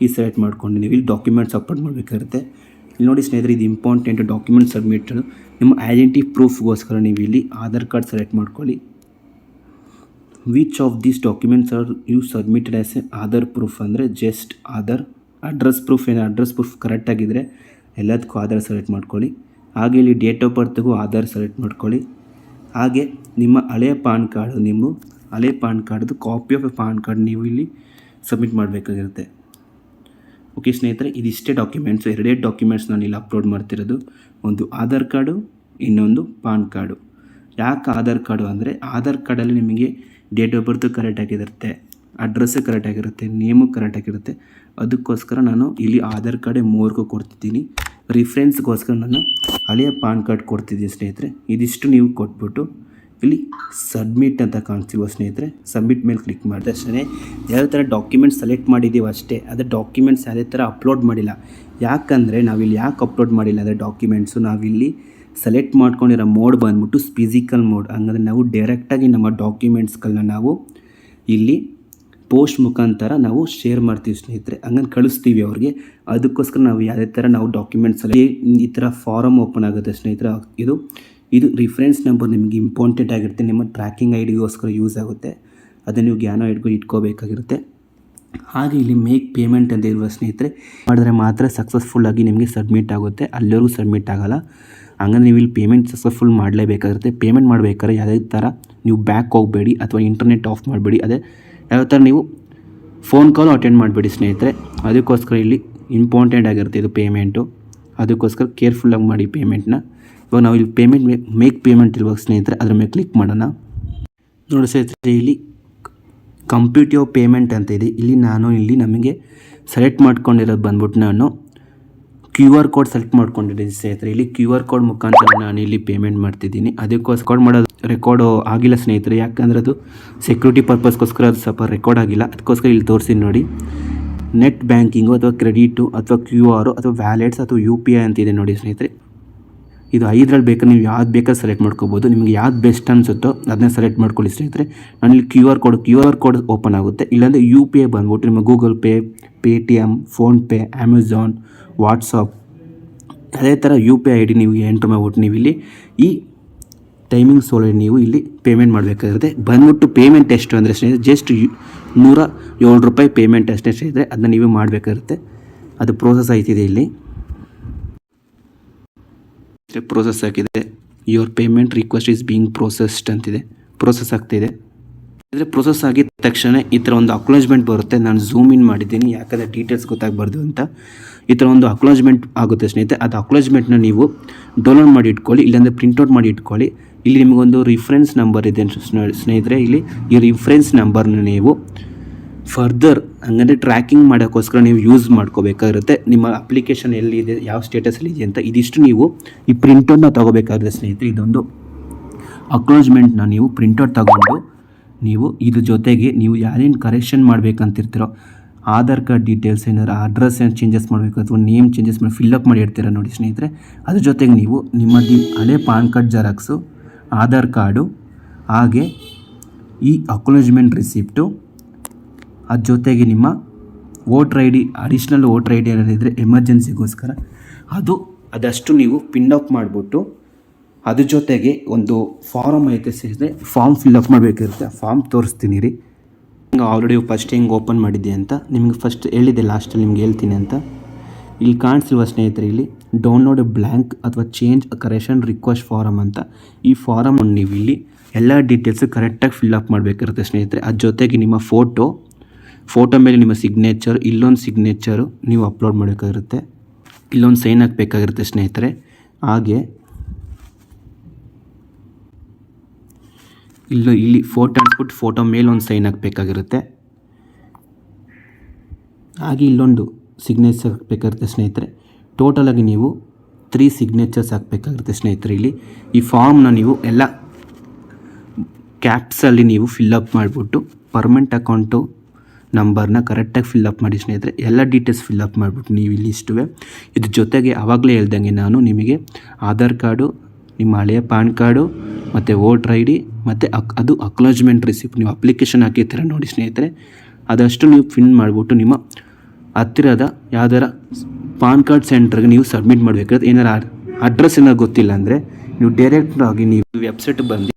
ಈ ಸೆಲೆಕ್ಟ್ ಮಾಡ್ಕೊಂಡು ನೀವು ಇಲ್ಲಿ ಡಾಕ್ಯುಮೆಂಟ್ಸ್ ಅಪ್ಲೋಡ್ ಮಾಡಬೇಕಾಗುತ್ತೆ. ಇಲ್ಲಿ ನೋಡಿ ಸ್ನೇಹಿತರೆ, ಇದು ಇಂಪಾರ್ಟೆಂಟ್ ಡಾಕ್ಯುಮೆಂಟ್ ಸಬ್ಮಿಟ್ ನಿಮ್ಮ ಐಡೆಂಟಿ ಪ್ರೂಫ್ಗೋಸ್ಕರ ನೀವು ಇಲ್ಲಿ ಆಧಾರ್ ಕಾರ್ಡ್ ಸೆಲೆಕ್ಟ್ ಮಾಡ್ಕೊಳ್ಳಿ. Which of these documents are you submitted as a Aadhaar proof ಅಂದರೆ ಜಸ್ಟ್ ಆಧಾರ್ ಅಡ್ರೆಸ್ ಪ್ರೂಫ್ ಏನು ಅಡ್ರೆಸ್ ಪ್ರೂಫ್ ಕರೆಕ್ಟಾಗಿದ್ದರೆ ಎಲ್ಲದಕ್ಕೂ ಆಧಾರ್ ಸೆಲೆಕ್ಟ್ ಮಾಡ್ಕೊಳ್ಳಿ. ಹಾಗೆ ಇಲ್ಲಿ ಡೇಟ್ ಆಫ್ ಬರ್ತ್ಗೂ ಆಧಾರ್ ಸೆಲೆಕ್ಟ್ ಮಾಡ್ಕೊಳ್ಳಿ. ಹಾಗೆ ನಿಮ್ಮ ಹಳೆಯ ಪಾನ್ ಕಾರ್ಡು ನಿಮ್ಮ ಹಳೆ ಪಾನ್ ಕಾರ್ಡ್ದು copy of a PAN card ನೀವು ಇಲ್ಲಿ ಸಬ್ಮಿಟ್ ಮಾಡಬೇಕಾಗಿರುತ್ತೆ. ಓಕೆ ಸ್ನೇಹಿತರೆ, ಇದಿಷ್ಟೇ ಡಾಕ್ಯುಮೆಂಟ್ಸ್ ಎರಡೇ ಡಾಕ್ಯುಮೆಂಟ್ಸ್ ನಾನು ಇಲ್ಲಿ ಅಪ್ಲೋಡ್ ಮಾಡ್ತಿರೋದು. ಒಂದು ಆಧಾರ್ ಕಾರ್ಡು, ಇನ್ನೊಂದು ಪಾನ್ ಕಾರ್ಡು. ಯಾಕೆ ಆಧಾರ್ ಕಾರ್ಡು ಅಂದರೆ ಆಧಾರ್ ಕಾರ್ಡಲ್ಲಿ ನಿಮಗೆ ಡೇಟ್ ಆಫ್ ಬರ್ತು ಕರೆಕ್ಟಾಗಿರುತ್ತೆ ಅಡ್ರೆಸ್ಸು ಕರೆಕ್ಟಾಗಿರುತ್ತೆ ನೇಮು ಕರೆಕ್ಟಾಗಿರುತ್ತೆ ಅದಕ್ಕೋಸ್ಕರ ನಾನು ಇಲ್ಲಿ ಆಧಾರ್ ಕಾರ್ಡೇ ಮೂರ್ಗೂ ಕೊಡ್ತಿದ್ದೀನಿ. ರಿಫ್ರೆನ್ಸ್ಗೋಸ್ಕರ ನಾನು ಹಳೆಯ ಪಾನ್ ಕಾರ್ಡ್ ಕೊಡ್ತಿದ್ದೀನಿ ಸ್ನೇಹಿತರೆ? ಇದಿಷ್ಟು ನೀವು ಕೊಟ್ಬಿಟ್ಟು ಇಲ್ಲಿ ಸಬ್ಮಿಟ್ ಅಂತ ಕಾಣಿಸ್ತಿಲ್ವ ಸ್ನೇಹಿತರೆ? ಸಬ್ಮಿಟ್ ಮೇಲೆ ಕ್ಲಿಕ್ ಮಾಡಿದ ಅಷ್ಟೇ ಯಾವ ಥರ ಡಾಕ್ಯುಮೆಂಟ್ಸ್ ಸೆಲೆಕ್ಟ್ ಮಾಡಿದ್ದೀವಿ ಅಷ್ಟೇ. ಅದೇ ಡಾಕ್ಯುಮೆಂಟ್ಸ್ ಯಾವುದೇ ಥರ ಅಪ್ಲೋಡ್ ಮಾಡಿಲ್ಲ. ಯಾಕಂದರೆ ನಾವಿಲ್ಲಿ ಯಾಕೆ ಅಪ್ಲೋಡ್ ಮಾಡಿಲ್ಲ ಅಂದರೆ ಡಾಕ್ಯುಮೆಂಟ್ಸು? ನಾವಿಲ್ಲಿ ಸೆಲೆಕ್ಟ್ ಮಾಡ್ಕೊಂಡಿರೋ ಮೋಡ್ ಬಂದ್ಬಿಟ್ಟು ಫಿಸಿಕಲ್ ಮೋಡ್ ಹಂಗಂದ್ರೆ ನಾವು ಡೈರೆಕ್ಟಾಗಿ ನಮ್ಮ ಡಾಕ್ಯುಮೆಂಟ್ಸ್ಗಳನ್ನ ನಾವು ಇಲ್ಲಿ ಪೋಸ್ಟ್ ಮುಖಾಂತರ ನಾವು ಶೇರ್ ಮಾಡ್ತೀವಿ ಸ್ನೇಹಿತರೆ ಹಂಗಂದು ಕಳಿಸ್ತೀವಿ ಅವ್ರಿಗೆ. ಅದಕ್ಕೋಸ್ಕರ ನಾವು ಯಾವುದೇ ಥರ ನಾವು ಡಾಕ್ಯುಮೆಂಟ್ಸ್ ಅಲ್ಲಿ ಈ ಥರ ಫಾರಮ್ ಓಪನ್ ಆಗುತ್ತೆ ಸ್ನೇಹಿತರೆ, ಇದು ಇದು ರಿಫರೆನ್ಸ್ ನಂಬರ್ ನಿಮಗೆ ಇಂಪಾರ್ಟೆಂಟ್ ಆಗಿರುತ್ತೆ, ನಿಮ್ಮ ಟ್ರ್ಯಾಕಿಂಗ್ ಐ ಡಿಗೋಸ್ಕರ ಯೂಸ್ ಆಗುತ್ತೆ. ಅದನ್ನು ನೀವು ಜ್ಞಾನ ಇಟ್ಕೊಂಡು ಇಟ್ಕೋಬೇಕಾಗಿರುತ್ತೆ. ಹಾಗೆ ಇಲ್ಲಿ ಮೇಕ್ ಪೇಮೆಂಟ್ ಅಂತ ಇರುವ ಸ್ನೇಹಿತರೆ, ಮಾಡಿದ್ರೆ ಮಾತ್ರ ಸಕ್ಸಸ್ಫುಲ್ಲಾಗಿ ನಿಮಗೆ ಸಬ್ಮಿಟ್ ಆಗುತ್ತೆ, ಅಲ್ಲಿವರೆಗೂ ಸಬ್ಮಿಟ್ ಆಗೋಲ್ಲ. ಹಂಗಂದ್ರೆ ನೀವು ಇಲ್ಲಿ ಪೇಮೆಂಟ್ ಸಕ್ಸಸ್ಫುಲ್ ಮಾಡಲೇಬೇಕಾಗಿರುತ್ತೆ. ಪೇಮೆಂಟ್ ಮಾಡಬೇಕಾದ್ರೆ ಯಾವುದೇ ಥರ ನೀವು ಬ್ಯಾಕ್ ಹೋಗಬೇಡಿ ಅಥವಾ ಇಂಟರ್ನೆಟ್ ಆಫ್ ಮಾಡಬೇಡಿ. ಅದೇ ಯಾವ ಥರ ನೀವು ಫೋನ್ ಕಾಲು ಅಟೆಂಡ್ ಮಾಡಿಬಿಡಿ ಸ್ನೇಹಿತರೆ. ಅದಕ್ಕೋಸ್ಕರ ಇಲ್ಲಿ ಇಂಪಾರ್ಟೆಂಟ್ ಆಗಿರುತ್ತೆ ಇದು ಪೇಮೆಂಟು ಅದಕ್ಕೋಸ್ಕರ ಕೇರ್ಫುಲ್ಲಾಗಿ ಮಾಡಿ ಪೇಮೆಂಟ್ನ ಇವಾಗ ನಾವು ಇಲ್ಲಿ ಪೇಮೆಂಟ್ ಮೇಕ್ ಪೇಮೆಂಟ್ ಇರುವಾಗ ಸ್ನೇಹಿತರೆ, ಅದ್ರ ಮೇಲೆ ಕ್ಲಿಕ್ ಮಾಡೋಣ. ನೋಡಿ ಸ್ನೇಹಿತರೆ, ಇಲ್ಲಿ ಕಂಪ್ಯೂಟಿವ್ ಪೇಮೆಂಟ್ ಅಂತ ಇದೆ. ಇಲ್ಲಿ ನಾನು ಇಲ್ಲಿ ನಮಗೆ ಸೆಲೆಕ್ಟ್ ಮಾಡ್ಕೊಂಡಿರೋದು ಬಂದ್ಬಿಟ್ಟು ನಾನು ಕ್ಯೂ ಆರ್ ಕೋಡ್ ಸೆಲೆಕ್ಟ್ ಮಾಡ್ಕೊಂಡಿದ್ದೀನಿ ಸ್ನೇಹಿತರೆ. ಇಲ್ಲಿ ಕ್ಯೂ ಆರ್ ಕೋಡ್ ಮುಖಾಂತರ ನಾನು ಇಲ್ಲಿ ಪೇಮೆಂಟ್ ಮಾಡ್ತಿದ್ದೀನಿ. ಅದಕ್ಕೋಸ್ಕರ ಮಾಡೋದು ರೆಕಾರ್ಡು ಆಗಿಲ್ಲ ಸ್ನೇಹಿತರೆ, ಯಾಕಂದರೆ ಅದು ಸೆಕ್ಯೂರಿಟಿ ಪರ್ಪಸ್ಗೋಸ್ಕರ ಅದು ಸ್ವಲ್ಪ ರೆಕಾರ್ಡ್ ಆಗಿಲ್ಲ. ಅದಕ್ಕೋಸ್ಕರ ಇಲ್ಲಿ ತೋರಿಸಿ ನೋಡಿ. ನೆಟ್ ಬ್ಯಾಂಕಿಂಗು ಅಥವಾ ಕ್ರೆಡಿಟು ಅಥವಾ ಕ್ಯೂ ಆರು ಅಥವಾ ವ್ಯಾಲೆಟ್ಸ್ ಅಥವಾ ಯು ಪಿ ಐ ಅಂತಿದೆ ನೋಡಿ ಸ್ನೇಹಿತರೆ. ಇದು ಐದರಲ್ಲಿ ಬೇಕಾದ್ರೆ ನೀವು ಯಾವ್ದು ಬೇಕಾದ್ರೆ ಸೆಲೆಕ್ಟ್ ಮಾಡ್ಕೋಬೋದು. ನಿಮಗೆ ಯಾವ್ದು ಬೆಸ್ಟ್ ಅನಿಸುತ್ತೋ ಅದನ್ನ ಸೆಲೆಕ್ಟ್ ಮಾಡ್ಕೊಳ್ಳಿ ಸ್ನೇಹಿತರೆ. ನಾನು ಇಲ್ಲಿ Q R code Q R code open ಆಗುತ್ತೆ. ಇಲ್ಲಾಂದರೆ ಯು ಪಿ ಐ ಬಂದ್ಬಿಟ್ಟು ನಿಮ್ಮ Google Pay Paytm PhonePe Amazon WhatsApp ಅದೇ ಥರ U P I I D ನೀವು ಎಂಟ್ರ್ ಮಾಡ್ಬಿಟ್ಟು ನೀವು ಇಲ್ಲಿ ಈ ಟೈಮಿಂಗ್ಸ್ ಒಳಗೆ ನೀವು ಇಲ್ಲಿ ಪೇಮೆಂಟ್ ಮಾಡಬೇಕಾಗಿರುತ್ತೆ. ಬಂದ್ಬಿಟ್ಟು ಪೇಮೆಂಟ್ ಎಷ್ಟು ಅಂದರೆ ಸ್ನೇಹಿತರೆ ಜಸ್ಟ್ ನೂರ ಏಳು ರೂಪಾಯಿ ಪೇಮೆಂಟ್ ಅಷ್ಟೇ ಸ್ನೇಹಿತರೆ, ಅದನ್ನ ನೀವು ಮಾಡಬೇಕಾಗಿರುತ್ತೆ. ಅದು ಪ್ರೋಸೆಸ್ ಆಯ್ತಿದೆ ಇಲ್ಲಿ. ಪ್ರೋಸೆಸ್ ಆಗಿದೆ. Your payment request is being processed ಅಂತಿದೆ. ಪ್ರೋಸೆಸ್ ಆಗ್ತಿದೆ. ಅಂದರೆ ಪ್ರೋಸೆಸ್ ಆಗಿದ ತಕ್ಷಣ ಈ ಥರ ಒಂದು ಅಕ್ನಾಲಜ್ಮೆಂಟ್ ಬರುತ್ತೆ. ನಾನು ಝೂಮ್ ಇನ್ ಮಾಡಿದ್ದೀನಿ, ಯಾಕಂದರೆ ಡೀಟೇಲ್ಸ್ ಗೊತ್ತಾಗಬಾರ್ದು ಅಂತ. ಈ ಥರ ಒಂದು ಅಕ್ನಾಲಜ್ಮೆಂಟ್ ಆಗುತ್ತೆ ಸ್ನೇಹಿತರೆ. ಅದು ಅಕ್ನಾಲಜ್ಮೆಂಟ್ನ ನೀವು ಡೌನ್ಲೋಡ್ ಮಾಡಿ ಇಟ್ಕೊಳ್ಳಿ, ಇಲ್ಲಾಂದರೆ ಪ್ರಿಂಟ್ಔಟ್ ಮಾಡಿ ಇಟ್ಕೊಳ್ಳಿ. ಇಲ್ಲಿ ನಿಮಗೊಂದು ರಿಫರೆನ್ಸ್ ನಂಬರ್ ಇದೆ ಸ್ನೇ- ಸ್ನೇಹಿತರೆ, ಇಲ್ಲಿ ಈ ರಿಫರೆನ್ಸ್ ನಂಬರ್ನ ನೀವು ಫರ್ದರ್ ಹಂಗಂದರೆ ಟ್ರ್ಯಾಕಿಂಗ್ ಮಾಡೋಕ್ಕೋಸ್ಕರ ನೀವು ಯೂಸ್ ಮಾಡ್ಕೋಬೇಕಾಗಿರುತ್ತೆ. ನಿಮ್ಮ ಅಪ್ಲಿಕೇಶನ್ ಎಲ್ಲಿದೆ ಯಾವ ಸ್ಟೇಟಸಲ್ಲಿ ಇದೆ ಅಂತ ಇದಿಷ್ಟು ನೀವು ಈ ಪ್ರಿಂಟನ್ನು ತೊಗೋಬೇಕಾಗುತ್ತೆ ಸ್ನೇಹಿತರೆ, ಇದೊಂದು ಅಕ್ನಾಲಜ್ಮೆಂಟ್ನ ನೀವು ಪ್ರಿಂಟೌಟ್ ತಗೊಂಡು ನೀವು ಇದ್ರ ಜೊತೆಗೆ ನೀವು ಯಾರೇನು ಕರೆಕ್ಷನ್ ಮಾಡಬೇಕಂತಿರ್ತೀರೋ, ಆಧಾರ್ ಕಾರ್ಡ್ ಡೀಟೇಲ್ಸ್ ಏನಾದ್ರು ಅಡ್ರೆಸ್ ಏನು ಚೇಂಜಸ್ ಮಾಡಬೇಕು ಅಥವಾ ನೇಮ್ ಚೇಂಜಸ್ ಮಾಡಿ ಫಿಲ್ಲಪ್ ಮಾಡಿ ಇಡ್ತೀರ ನೋಡಿ ಸ್ನೇಹಿತರೆ, ಅದ್ರ ಜೊತೆಗೆ ನೀವು ನಿಮ್ಮ ಹಳೆ PAN card xerox Aadhaar card, ಹಾಗೆ ಈ ಅಕ್ನಾಲಜ್ಮೆಂಟ್ ರಿಸಿಪ್ಟು ಅದ್ರ ಜೊತೆಗೆ ನಿಮ್ಮ voter I D additional voter I D ಏನಾದಿದ್ದರೆ ಎಮರ್ಜೆನ್ಸಿಗೋಸ್ಕರ ಅದು ಅದಷ್ಟು ನೀವು ಪಿನ್ ಅಪ್ ಮಾಡಿಬಿಟ್ಟು ಅದ್ರ ಜೊತೆಗೆ ಒಂದು ಫಾರಮ್ ಐತೆ ಸೇರಿದ್ರೆ ಫಾರ್ಮ್ ಫಿಲ್ಅಪ್ ಮಾಡಬೇಕಿರುತ್ತೆ. ಫಾರ್ಮ್ ತೋರಿಸ್ತೀನಿ ರೀ. ಆಲ್ರೆಡಿ ಫಸ್ಟ್ ಹೆಂಗೆ ಓಪನ್ ಮಾಡಿದ್ದೆ ಅಂತ ನಿಮಗೆ ಫಸ್ಟ್ ಹೇಳಿದೆ ಲಾಸ್ಟಲ್ಲಿ ನಿಮ್ಗೆ ಹೇಳ್ತೀನಿ ಅಂತ. ಇಲ್ಲಿ ಕಾಣಿಸಿಲ್ವ ಸ್ನೇಹಿತರೆ, ಇಲ್ಲಿ ಡೌನ್ಲೋಡ್ ಬ್ಲ್ಯಾಂಕ್ ಅಥವಾ ಚೇಂಜ್ ಕರೆಕ್ಷನ್ ರಿಕ್ವೆಸ್ಟ್ ಫಾರಮ್ ಅಂತ ಈ ಫಾರಮ್ ನೀವು ಇಲ್ಲಿ ಎಲ್ಲ ಡೀಟೇಲ್ಸು ಕರೆಕ್ಟಾಗಿ ಫಿಲ್ಅಪ್ ಮಾಡಬೇಕಿರುತ್ತೆ ಸ್ನೇಹಿತರೆ. ಅದ್ರ ಜೊತೆಗೆ ನಿಮ್ಮ ಫೋಟೋ ಫೋಟೋ ಮೇಲೆ ನಿಮ್ಮ ಸಿಗ್ನೇಚರ್ ಇಲ್ಲೊಂದು ಸಿಗ್ನೇಚರು ನೀವು ಅಪ್ಲೋಡ್ ಮಾಡಬೇಕಾಗಿರುತ್ತೆ. ಇಲ್ಲೊಂದು ಸೈನ್ ಹಾಕಬೇಕಾಗಿರುತ್ತೆ ಸ್ನೇಹಿತರೆ. ಹಾಗೆ ಇಲ್ಲ ಇಲ್ಲಿ ಫೋಟೋ ಅನ್ಸ್ಬಿಟ್ಟು ಫೋಟೋ ಮೇಲೆ ಒಂದು ಸೈನ್ ಹಾಕಬೇಕಾಗಿರುತ್ತೆ. ಹಾಗೆ ಇಲ್ಲೊಂದು ಸಿಗ್ನೇಚರ್ ಹಾಕಬೇಕಾಗುತ್ತೆ ಸ್ನೇಹಿತರೆ. ಟೋಟಲಾಗಿ ನೀವು ತ್ರೀ ಸಿಗ್ನೇಚರ್ಸ್ ಹಾಕಬೇಕಾಗುತ್ತೆ ಸ್ನೇಹಿತರೆ ಇಲ್ಲಿ. ಈ ಫಾರ್ಮ್ನ ನೀವು ಎಲ್ಲ ಕ್ಯಾಪ್ಸಲ್ಲಿ ನೀವು ಫಿಲ್ಲಪ್ ಮಾಡಿಬಿಟ್ಟು ಪರ್ಮನೆಂಟ್ ಅಕೌಂಟು ನಂಬರ್ನ ಕರೆಕ್ಟಾಗಿ ಫಿಲ್ಲಪ್ ಮಾಡಿ ಸ್ನೇಹಿತರೆ. ಎಲ್ಲ ಡೀಟೇಲ್ಸ್ ಫಿಲ್ಲಪ್ ಮಾಡಿಬಿಟ್ಟು ನೀವು ಇಲ್ಲಿ ಇಷ್ಟುವೆ. ಇದ್ರ ಜೊತೆಗೆ ಆವಾಗಲೇ ಹೇಳ್ದಂಗೆ ನಾನು ನಿಮಗೆ ಆಧಾರ್ ಕಾರ್ಡು, ನಿಮ್ಮ ಹಳೆಯ ಪಾನ್ ಕಾರ್ಡು, ಮತ್ತು ವೋಟ್ರ್ ಐ ಡಿ, ಮತ್ತು ಅಕ್, ಅದು ಅಕ್ನಾಲಜ್ಮೆಂಟ್ ರಿಸಿಪ್ಟ್ ನೀವು ಅಪ್ಲಿಕೇಶನ್ ಹಾಕಿರ್ತೀರ ನೋಡಿ ಸ್ನೇಹಿತರೆ. ಅದಷ್ಟು ನೀವು ಫಿಲ್ ಮಾಡಿಬಿಟ್ಟು ನಿಮ್ಮ ಹತ್ತಿರದ ಯಾವ್ದಾರ ಪಾನ್ ಕಾರ್ಡ್ ಸೆಂಟ್ರಿಗೆ ನೀವು ಸಬ್ಮಿಟ್ ಮಾಡಬೇಕಾದ್ರೆ ಏನಾರ ಅಡ್ರೆಸ್ ಏನಾರು ಗೊತ್ತಿಲ್ಲ ಅಂದರೆ ನೀವು ಡೈರೆಕ್ಟಾಗಿ ನೀವು ವೆಬ್ಸೈಟ್ ಬಂದು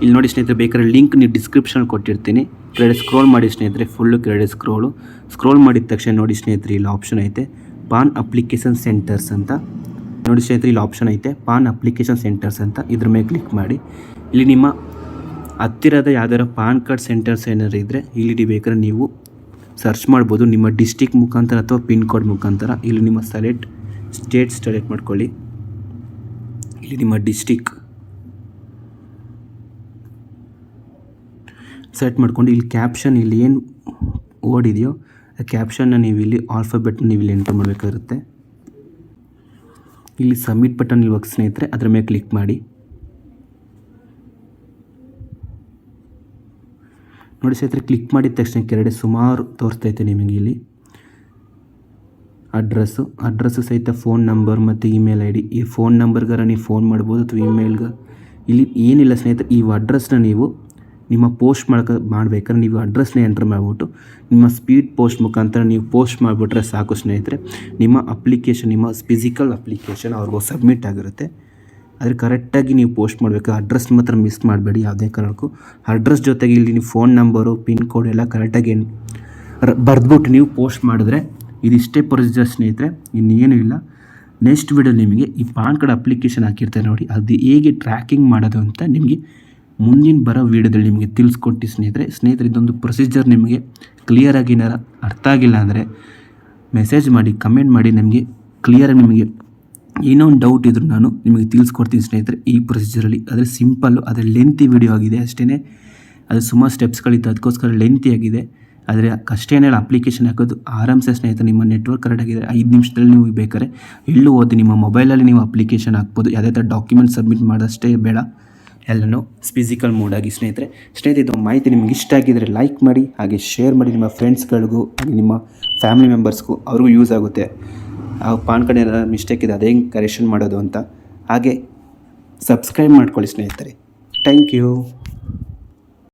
ಇಲ್ಲಿ ನೋಡಿ ಸ್ನೇಹಿತರೆ, ಬೇಕಾದ್ರೆ ಲಿಂಕ್ ನೀವು ಡಿಸ್ಕ್ರಿಪ್ಷನ್ ಕೊಟ್ಟಿರ್ತೀನಿ. ಕೆಳಗಡೆ ಸ್ಕ್ರೋಲ್ ಮಾಡಿ ಸ್ನೇಹಿತರೆ ಫುಲ್ಲು ಕೆಳಗಡೆ ಸ್ಕ್ರೋಲು. ಸ್ಕ್ರೋಲ್ ಮಾಡಿದ ತಕ್ಷಣ ನೋಡಿ ಸ್ನೇಹಿತರೆ, ಇಲ್ಲಿ ಆಪ್ಷನ್ ಐತೆ, ಪಾನ್ ಅಪ್ಲಿಕೇಶನ್ ಸೆಂಟರ್ಸ್ ಅಂತ. ನೋಡಿ ಸ್ನೇಹಿತರೆ, ಇಲ್ಲಿ ಆಪ್ಷನ್ ಐತೆ, ಪಾನ್ ಅಪ್ಲಿಕೇಶನ್ ಸೆಂಟರ್ಸ್ ಅಂತ. ಇದ್ರ ಮೇಲೆ ಕ್ಲಿಕ್ ಮಾಡಿ. ಇಲ್ಲಿ ನಿಮ್ಮ ಹತ್ತಿರದ ಯಾವ್ದಾರ ಪಾನ್ ಕಾರ್ಡ್ ಸೆಂಟರ್ಸ್ ಏನಾರು ಇದ್ದರೆ ಇಲ್ಲಿ ಬೇಕಾದ್ರೆ ನೀವು ಸರ್ಚ್ ಮಾಡ್ಬೋದು ನಿಮ್ಮ ಡಿಸ್ಟಿಕ್ ಮುಖಾಂತರ ಅಥವಾ ಪಿನ್ ಕೋಡ್ ಮುಖಾಂತರ. ಇಲ್ಲಿ ನಿಮ್ಮ ಸೆಲೆಕ್ಟ್ ಸ್ಟೇಟ್ ಸೆಲೆಕ್ಟ್ ಮಾಡ್ಕೊಳ್ಳಿ. ಇಲ್ಲಿ ನಿಮ್ಮ ಡಿಸ್ಟಿಕ್. ಸೆಟ್ ಮಾಡ್ಕೊಂಡು ಇಲ್ಲಿ ಕ್ಯಾಪ್ಷನ್ ಇಲ್ಲಿ ಏನು ವರ್ಡ್ ಇದೆಯೋ, ಆ ಕ್ಯಾಪ್ಷನ್ನ ನೀವು ಇಲ್ಲಿ ಆಲ್ಫಾಬೆಟ್ನ ನೀವು ಇಲ್ಲಿ ಎಂಟರ್ ಮಾಡಬೇಕಾಗುತ್ತೆ ಇಲ್ಲಿ ಸಬ್ಮಿಟ್ ಬಟನ್ ಇವಾಗ ಸ್ನೇಹಿತರೆ, ಅದರ ಮೇಲೆ ಕ್ಲಿಕ್ ಮಾಡಿ. ನೋಡಿ ಸ್ನೇಹಿತರೆ ಕ್ಲಿಕ್ ಮಾಡಿದ ತಕ್ಷಣ ಕೆರಡೆ ಸುಮಾರು ತೋರಿಸ್ತೈತೆ ನಿಮಗೆ ಇಲ್ಲಿ. ಅಡ್ರೆಸ್ಸು ಅಡ್ರೆಸ್ಸು ಸಹಿತ ಫೋನ್ ನಂಬರ್ ಮತ್ತು ಇಮೇಲ್ ಐ ಡಿ ಈ ಫೋನ್ ನಂಬರ್ಗಾರ ನೀವು ಫೋನ್ ಮಾಡ್ಬೋದು ಅಥವಾ ಇಮೇಲ್ಗೆ ಇಲ್ಲಿ ಏನಿಲ್ಲ ಸ್ನೇಹಿತರೆ, ಈ ಅಡ್ರೆಸ್ನ ನೀವು ನಿಮ್ಮ ಪೋಸ್ಟ್ ಮಾಡ್ಕ ಮಾಡ್ಬೇಕಾದ್ರೆ ನೀವು ಅಡ್ರೆಸ್ನ ಎಂಟ್ರ್ ಮಾಡಿಬಿಟ್ಟು ನಿಮ್ಮ ಸ್ಪೀಡ್ ಪೋಸ್ಟ್ ಮುಖಾಂತರ ನೀವು ಪೋಸ್ಟ್ ಮಾಡಿಬಿಟ್ರೆ ಸಾಕು ಸ್ನೇಹಿತರೆ. ನಿಮ್ಮ ಅಪ್ಲಿಕೇಶನ್ ನಿಮ್ಮ ಫಿಸಿಕಲ್ ಅಪ್ಲಿಕೇಶನ್ ಅವ್ರಿಗೂ ಸಬ್ಮಿಟ್ ಆಗಿರುತ್ತೆ. ಆದರೆ ಕರೆಕ್ಟಾಗಿ ನೀವು ಪೋಸ್ಟ್ ಮಾಡಬೇಕು. ಅಡ್ರೆಸ್ ಮಾತ್ರ ಮಿಸ್ ಮಾಡಬೇಡಿ, ಯಾವುದೇ ಕಾರಣಕ್ಕೂ. ಅಡ್ರೆಸ್ ಜೊತೆಗೆ ಇಲ್ಲಿ ನೀವು ಫೋನ್ ನಂಬರು ಪಿನ್ ಕೋಡ್ ಎಲ್ಲ ಕರೆಕ್ಟಾಗಿ ಬರೆದ್ಬಿಟ್ಟು ನೀವು ಪೋಸ್ಟ್ ಮಾಡಿದ್ರೆ ಇದಿಷ್ಟೇ ಪ್ರೊಸೀಜರ್ ಸ್ನೇಹಿತರೆ, ಇನ್ನೇನು ಇಲ್ಲ. ನೆಕ್ಸ್ಟ್ ವಿಡಿಯೋ ನಿಮಗೆ ಈ ಪಾನ್ ಕಾರ್ಡ್ ಅಪ್ಲಿಕೇಶನ್ ಹಾಕಿರ್ತಾರೆ ನೋಡಿ. ಅದು ಹೇಗೆ ಟ್ರ್ಯಾಕಿಂಗ್ ಮಾಡೋದು ಅಂತ ನಿಮಗೆ ಮುಂದಿನ ಬರೋ ವೀಡಿಯೋದಲ್ಲಿ ನಿಮಗೆ ತಿಳಿಸ್ಕೊಟ್ಟು ಸ್ನೇಹಿತರೆ. ಸ್ನೇಹಿತರೆ, ಇದೊಂದು ಪ್ರೊಸೀಜರ್ ನಿಮಗೆ ಕ್ಲಿಯರಾಗಿ ಏನಾರ ಅರ್ಥ ಆಗಿಲ್ಲ ಅಂದರೆ ಮೆಸೇಜ್ ಮಾಡಿ ಕಮೆಂಟ್ ಮಾಡಿ, ನಮಗೆ ಕ್ಲಿಯರಾಗಿ ನಿಮಗೆ ಏನೋ ಒಂದು ಡೌಟ್ ಇದ್ದರೂ ನಾನು ನಿಮಗೆ ತಿಳಿಸ್ಕೊಡ್ತೀನಿ ಸ್ನೇಹಿತರೆ, ಈ ಪ್ರೊಸೀಜರಲ್ಲಿ ಆದರೆ ಸಿಂಪಲ್ಲು ಅದರ ಲೆಂತಿ ವಿಡಿಯೋ ಆಗಿದೆ ಅಷ್ಟೇ ಅದು ಸುಮಾರು ಸ್ಟೆಪ್ಸ್ಗಳಿತ್ತು ಅದಕ್ಕೋಸ್ಕರ ಲೆಂತಿ ಆಗಿದೆ. ಆದರೆ ಅಷ್ಟೇನೇ ಅಪ್ಲಿಕೇಶನ್ ಹಾಕೋದು ಆರಾಮ್ಸೆ ಸ್ನೇಹಿತರೆ, ನಿಮ್ಮ ನೆಟ್ವರ್ಕ್ ಕರೆಕ್ಟ್ ಆಗಿದೆ. ಐದು ನಿಮಿಷದಲ್ಲಿ ನೀವು ಬೇಕಾದ್ರೆ ಎಲ್ಲೂ ಓದಿ, ನಿಮ್ಮ ಮೊಬೈಲಲ್ಲಿ ನೀವು ಅಪ್ಲಿಕೇಶನ್ ಹಾಕ್ಬೋದು. ಯಾವುದೇ ಥರ ಡಾಕ್ಯುಮೆಂಟ್ ಸಬ್ಮಿಟ್ ಮಾಡೋಷ್ಟೇ ಬೇಡ. ಎಲ್ಲನೂ ಫಿಸಿಕಲ್ ಮೋಡಾಗಿ ಸ್ನೇಹಿತರೆ. ಸ್ನೇಹಿತರೆ, ಇದು ಮಾಹಿತಿ ನಿಮ್ಗೆ ಇಷ್ಟ ಆಗಿದರೆ ಲೈಕ್ ಮಾಡಿ, ಹಾಗೆ ಶೇರ್ ಮಾಡಿ ನಿಮ್ಮ ಫ್ರೆಂಡ್ಸ್ಗಳಿಗೂ ಹಾಗೆ ನಿಮ್ಮ ಫ್ಯಾಮಿಲಿ ಮೆಂಬರ್ಸ್ಗೂ ಅವ್ರಿಗೂ ಯೂಸ್ ಆಗುತ್ತೆ. ಆ ಪಾನ್ ಕಾರ್ಡ್ ಏನಾರ ಮಿಸ್ಟೇಕ್ ಇದೆ ಅದೇ ಕರೆಕ್ಷನ್ ಮಾಡೋದು ಅಂತ, ಹಾಗೆ ಸಬ್ಸ್ಕ್ರೈಬ್ ಮಾಡ್ಕೊಳ್ಳಿ ಸ್ನೇಹಿತರೆ. Thank you